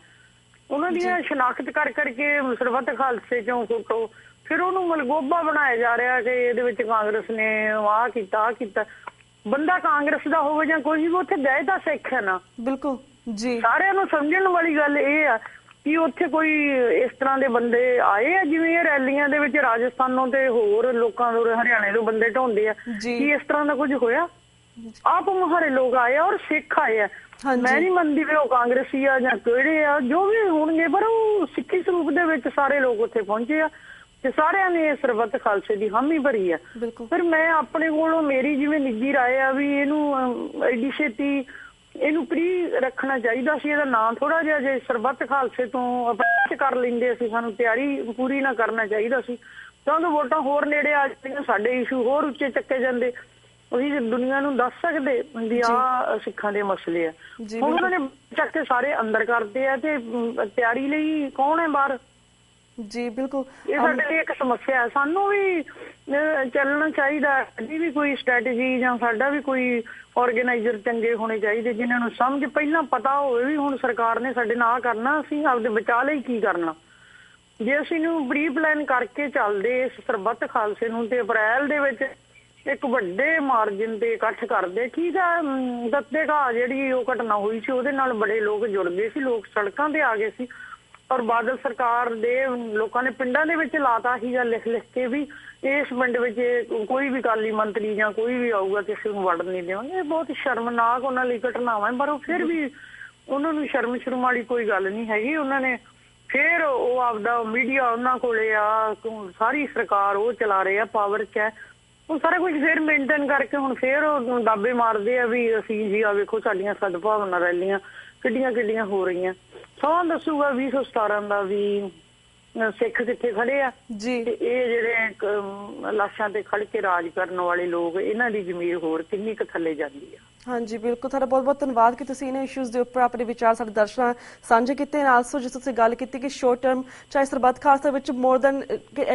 ਉਹਨਾਂ ਦੀਆਂ ਸ਼ਨਾਖਤ ਕਰ ਕਰਕੇ ਸਰਬੱਤ ਖਾਲਸੇ ਚੋਂ ਫੋਟੋ ਫਿਰ ਉਹਨੂੰ ਮਲਗੋਬਾ ਬਣਾਇਆ ਜਾ ਰਿਹਾ ਕਿ ਇਹਦੇ ਵਿੱਚ ਕਾਂਗਰਸ ਨੇ ਆਹ ਕੀਤਾ ਆਹ ਕੀਤਾ। ਬੰਦਾ ਕਾਂਗਰਸ ਦਾ ਹੋਵੇ ਜਾਂ ਕੋਈ ਵੀ ਉੱਥੇ ਗਏ ਤਾਂ ਸਿੱਖ ਹੈ ਨਾ। ਬਿਲਕੁਲ ਜੀ। ਸਾਰਿਆਂ ਨੂੰ ਸਮਝਣ ਵਾਲੀ ਗੱਲ ਇਹ ਆ ਕਿ ਉੱਥੇ ਕੋਈ ਇਸ ਤਰ੍ਹਾਂ ਦੇ ਬੰਦੇ ਆਏ ਆ ਜਿਵੇਂ ਇਹ ਰੈਲੀਆਂ ਦੇ ਵਿੱਚ ਰਾਜਸਥਾਨੋਂ ਤੇ ਹੋਰ ਲੋਕਾਂ ਤੋਂ ਹਰਿਆਣੇ ਤੋਂ ਬੰਦੇ ਢਾਉਂਦੇ ਆ। ਕੀ ਇਸ ਤਰ੍ਹਾਂ ਦਾ ਕੁਝ ਹੋਇਆ? ਆਪ ਮੁਹਾਰੇ ਲੋਕ ਆਏ ਆ ਔਰ ਸਿੱਖ ਆਏ ਆ। ਮੈਂ ਨਹੀਂ ਮੰਨਦੀ ਵੀ ਉਹ ਕਾਂਗਰਸੀ ਆ ਜਾਂ ਕਿਹੜੇ ਆ ਜੋ ਵੀ ਹੋਣਗੇ ਪਰ ਉਹ ਸਿੱਖੀ ਸਰੂਪ ਦੇ ਵਿੱਚ ਸਾਰੇ ਲੋਕ ਉੱਥੇ ਪਹੁੰਚੇ ਆ। ਤੇ ਸਾਰਿਆਂ ਨੇ ਸਰਬੱਤ ਖਾਲਸੇ ਦੀ ਹਾਮੀ ਭਰੀ ਆ। ਬਿਲਕੁਲ। ਫਿਰ ਮੈਂ ਆਪਣੇ ਕੋਲੋਂ ਮੇਰੀ ਜਿਵੇਂ ਨਿੱਜੀ ਰਾਏ ਆ ਵੀ ਇਹਨੂੰ ਐਡੀ ਛੇਤੀ ਇਹਨੂੰ ਪ੍ਰੀ ਰੱਖਣਾ ਚਾਹੀਦਾ ਸੀ ਇਹਦਾ ਨਾਂ ਥੋੜਾ ਜਿਹਾ ਜੇ ਸਰਬੱਤ ਖਾਲਸੇ ਤੋਂ ਅਪਰੋਚ ਕਰ ਲੈਂਦੇ ਅਸੀਂ ਸਾਨੂੰ ਤਿਆਰੀ ਪੂਰੀ ਨਾ ਕਰਨਾ ਚਾਹੀਦਾ ਸੀ। ਤਾਂ ਉਹ ਵੋਟਾਂ ਹੋਰ ਨੇੜੇ ਆ ਜਾਂਦੀਆਂ ਸਾਡੇ ਇਸ਼ੂ ਹੋਰ ਉੱਚੇ ਚੱਕੇ ਜਾਂਦੇ। ਉਹੀ ਦੁਨੀਆ ਨੂੰ ਦੱਸ ਸਕਦੇ ਵੀ ਆ ਸਿੱਖਾਂ ਦੇ ਮਸਲੇ ਆ। ਹੁਣ ਉਹਨਾਂ ਨੇ ਚੱਕ ਕੇ ਸਾਰੇ ਅੰਦਰ ਕਰਦੇ ਆ ਤੇ ਤਿਆਰੀ ਲਈ ਕੌਣ ਹੈ ਬਾਹਰ? ਜੀ ਬਿਲਕੁਲ। ਇਹ ਸਾਡੇ ਲਈ ਇੱਕ ਸਮੱਸਿਆ ਹੈ। ਸਾਨੂੰ ਵੀ ਚੱਲਣਾ ਚਾਹੀਦਾ ਹੈ। ਸਾਡੀ ਵੀ ਕੋਈ ਸਟ੍ਰੈਟਜੀ ਜਾਂ ਸਾਡਾ ਵੀ ਕੋਈ ਆਰਗੇਨਾਈਜ਼ਰ ਚੰਗੇ ਹੋਣੇ ਚਾਹੀਦੇ ਜਿਨ੍ਹਾਂ ਨੂੰ ਸਮਝ ਪਹਿਲਾਂ ਪਤਾ ਹੋਵੇ ਵੀ ਹੁਣ ਸਰਕਾਰ ਨੇ ਸਾਡੇ ਨਾਲ ਕਰਨਾ ਅਸੀਂ ਆਪਦੇ ਬਚਾਅ ਲਈ ਕੀ ਕਰਨਾ। ਜੇ ਅਸੀਂ ਨੂੰ ਪ੍ਰੀ ਪਲਾਨ ਕਰਕੇ ਚੱਲਦੇ ਇਸ ਸਰਬੱਤ ਖਾਲਸੇ ਨੂੰ ਤੇ ਅਪ੍ਰੈਲ ਦੇ ਵਿੱਚ ਇੱਕ ਵੱਡੇ ਮਾਰਜਨ ਤੇ ਇਕੱਠ ਕਰਦੇ ਠੀਕ ਆ ਅਮ, ਦੱਤੇ ਘਾਹ ਜਿਹੜੀ ਉਹ ਘਟਨਾ ਹੋਈ ਸੀ ਉਹਦੇ ਨਾਲ ਬੜੇ ਲੋਕ ਜੁੜ ਗਏ ਸੀ ਲੋਕ ਸੜਕਾਂ ਤੇ ਆ ਗਏ ਸੀ। ਔਰ ਬਾਦਲ ਸਰਕਾਰ ਦੇ ਲੋਕਾਂ ਨੇ ਪਿੰਡਾਂ ਦੇ ਵਿੱਚ ਲਾਤਾ ਸੀਗਾ ਲਿਖ ਲਿਖ ਕੇ ਵੀ ਇਸ ਪਿੰਡ ਵਿੱਚ ਕੋਈ ਵੀ ਕਾਲੀ ਮੰਤਰੀ ਜਾਂ ਕੋਈ ਵੀ ਆਊਗਾ ਕਿਸੇ ਨੂੰ ਵੜਨ ਨਹੀਂ ਦੇਵਾਂਗੇ। ਇਹ ਬਹੁਤ ਸ਼ਰਮਨਾਕ ਉਹਨਾਂ ਲਈ ਘਟਨਾਵਾਂ ਪਰ ਉਹ ਫਿਰ ਵੀ ਉਹਨਾਂ ਨੂੰ ਸ਼ਰਮ ਸ਼ਰਮ ਵਾਲੀ ਕੋਈ ਗੱਲ ਨਹੀਂ ਹੈਗੀ। ਉਹਨਾਂ ਨੇ ਫਿਰ ਉਹ ਆਪਦਾ ਮੀਡੀਆ ਉਹਨਾਂ ਕੋਲੇ ਆ, ਸਾਰੀ ਸਰਕਾਰ ਉਹ ਚਲਾ ਰਹੇ ਆ, ਪਾਵਰ 'ਚ ਹੈ। ਉਹ ਸਾਰਾ ਕੁਝ ਫੇਰ ਮੇਨਟੇਨ ਕਰਕੇ ਹੁਣ ਫੇਰ ਉਹ ਦਾਬੇ ਮਾਰਦੇ ਆ ਵੀ ਅਸੀਂ ਜੀ ਆ ਵੇਖੋ ਸਾਡੀਆਂ ਸਦਭਾਵਨਾ ਰੈਲੀਆਂ। ਕਿੱਡੀਆਂ ਕਿੱਡੀਆਂ ਹੋ ਰਹੀਆਂ। ਸੌਂ ਦੱਸੂਗਾ 2017 ਦਾ ਵੀ ਸਿੱਖ ਕਿੱਥੇ ਖੜੇ ਆ? ਜੀ। ਤੇ ਇਹ ਜਿਹੜੇ ਲਾਸ਼ਾਂ ਤੇ ਖੜ ਕੇ ਰਾਜ ਕਰਨ ਵਾਲੇ ਲੋਕ ਇਹਨਾਂ ਦੀ ਜ਼ਮੀਰ ਹੋਰ ਕਿੰਨੀ ਕੁ ਥੱਲੇ ਜਾਂਦੀ ਆ? ਹਾਂਜੀ, ਬਿਲਕੁਲ। ਤੁਹਾਡਾ ਬਹੁਤ ਬਹੁਤ ਧੰਨਵਾਦ ਕਿ ਤੁਸੀਂ ਇਹਨਾਂ ਇਸ਼ੂਜ਼ ਦੇ ਉੱਪਰ ਆਪਣੇ ਵਿਚਾਰ, ਸਾਡੇ ਦਰਸ਼ਕਾਂ ਨਾਲ ਸਾਂਝੇ ਕੀਤੇ। ਨਾਲ ਸੋ ਜਿਸ ਤੁਸੀਂ ਗੱਲ ਕੀਤੀ ਕਿ ਸ਼ੋਰਟ ਟਰਮ ਚਾਹੇ ਸਰਬੱਤ ਖਾਲਸਾ ਵਿੱਚ ਮੋਰ ਦਨ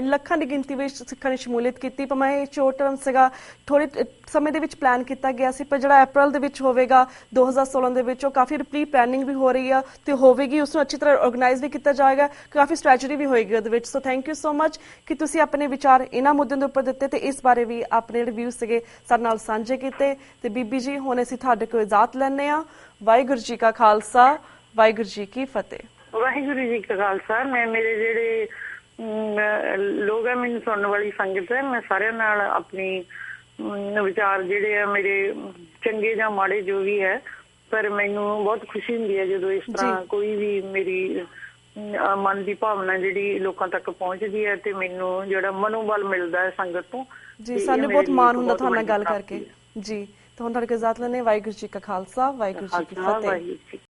ਲੱਖਾਂ ਦੀ ਗਿਣਤੀ ਵਿੱਚ ਸਿੱਖਾਂ ਨੇ ਸ਼ਮੂਲੀਅਤ ਕੀਤੀ। ਪਰ ਮੈਂ ਇਹ ਸ਼ੋਰਟ ਟਰਮ ਸੀਗਾ ਥੋੜੇ ਸਮੇਂ ਦੇ ਵਿੱਚ ਪਲਾਨ ਕੀਤਾ ਗਿਆ ਸੀ, ਪਰ ਜਿਹੜਾ ਅਪ੍ਰੈਲ ਦੇ ਵਿੱਚ ਹੋਵੇਗਾ 2016 ਦੇ ਵਿੱਚ, ਉਹ ਕਾਫੀ ਪ੍ਰੀ ਪਲੈਨਿੰਗ ਵੀ ਹੋ ਰਹੀ ਆ ਤੇ ਹੋਵੇਗੀ ਉਸ ਨੂੰ ਅੱਛੀ ਤਰ੍ਹਾਂ ਆਰਗੇਨਾਈਜ਼ ਵੀ ਕੀਤਾ ਜਾਏਗਾ, ਕਾਫੀ ਸਟ੍ਰੈਟਜੀ ਵੀ ਹੋਏਗੀ ਉਹਦੇ ਵਿੱਚ। So thank you so much ਕਿ ਤੁਸੀਂ ਆਪਣੇ ਵਿਚਾਰ ਇਹਨਾਂ ਮੁੱਦਿਆਂ ਦੇ ਉੱਪਰ ਦਿੱਤੇ ਤੇ ਇਸ ਬਾਰੇ ਵੀ ਆਪਣੇ ਜਿਹੜੇ ਵਿਊ ਸੀਗੇ, ਸਾਡੇ ਨਾਲ ਸਾਂਝੇ ਕੀਤੇ। ਤੇ ਬੀਬੀ ਜੀ, ਹੁਣ ਅਸੀਂ ਤੁਹਾਡੇ ਕੋਲ ਇਜਾਜ਼ਤ ਲੈਣੇ ਆ ਵਾਹਿਗੁਰੂ ਜੀ ਕਾ ਖਾਲਸਾ ਵਾਹਿਗੁਰੂ ਜੀ ਕੀ ਫਤਿਹ ਵਾਹਿਗੁਰੂ ਜੀ ਕਾ ਖਾਲਸਾ ਮੈਂ ਮੇਰੇ ਜਿਹੜੇ ਲੋਕ ਮੈਨੂੰ ਸੁਣਨ ਵਾਲੀ ਸੰਗਤ ਹੈ ਮੈਂ ਸਾਰਿਆਂ ਨਾਲ ਆਪਣੀ ਵਿਚਾਰ ਜਿਹੜੇ ਆ ਮੇਰੇ ਚੰਗੇ ਜਾਂ ਮਾੜੇ ਜੋ ਵੀ ਹੈ ਪਰ ਮੈਨੂੰ ਬਹੁਤ ਖੁਸ਼ੀ ਹੁੰਦੀ ਹੈ ਜਦੋਂ ਇਸ ਤਰ੍ਹਾਂ। ਕੋਈ ਵੀ ਮੇਰੀ ਮਨ ਦੀ ਭਾਵਨਾ ਜਿਹੜੀ ਲੋਕਾਂ ਤੱਕ ਪਹੁੰਚਦੀ ਹੈ ਤੇ ਮੈਨੂੰ ਜਿਹੜਾ ਮਨੋਬਲ ਮਿਲਦਾ ਹੈ ਸੰਗਤ ਤੋਂ ਜੀ ਸਾਨੂੰ ਬਹੁਤ ਮਾਣ ਹੁੰਦਾ ਤੁਹਾਡੇ ਨਾਲ ਗੱਲ ਕਰਕੇ। ਜੀ ਤਾਂ ਹੁਣ ਤੁਹਾਡੇ ਇਜਾਜ਼ਤ ਲੈਣੇ ਵਾਹਿਗੁਰੂ ਜੀ ਕਾ ਖਾਲਸਾ ਵਾਹਿਗੁਰੂ ਜੀ ਕੀ ਫਤਿਹ।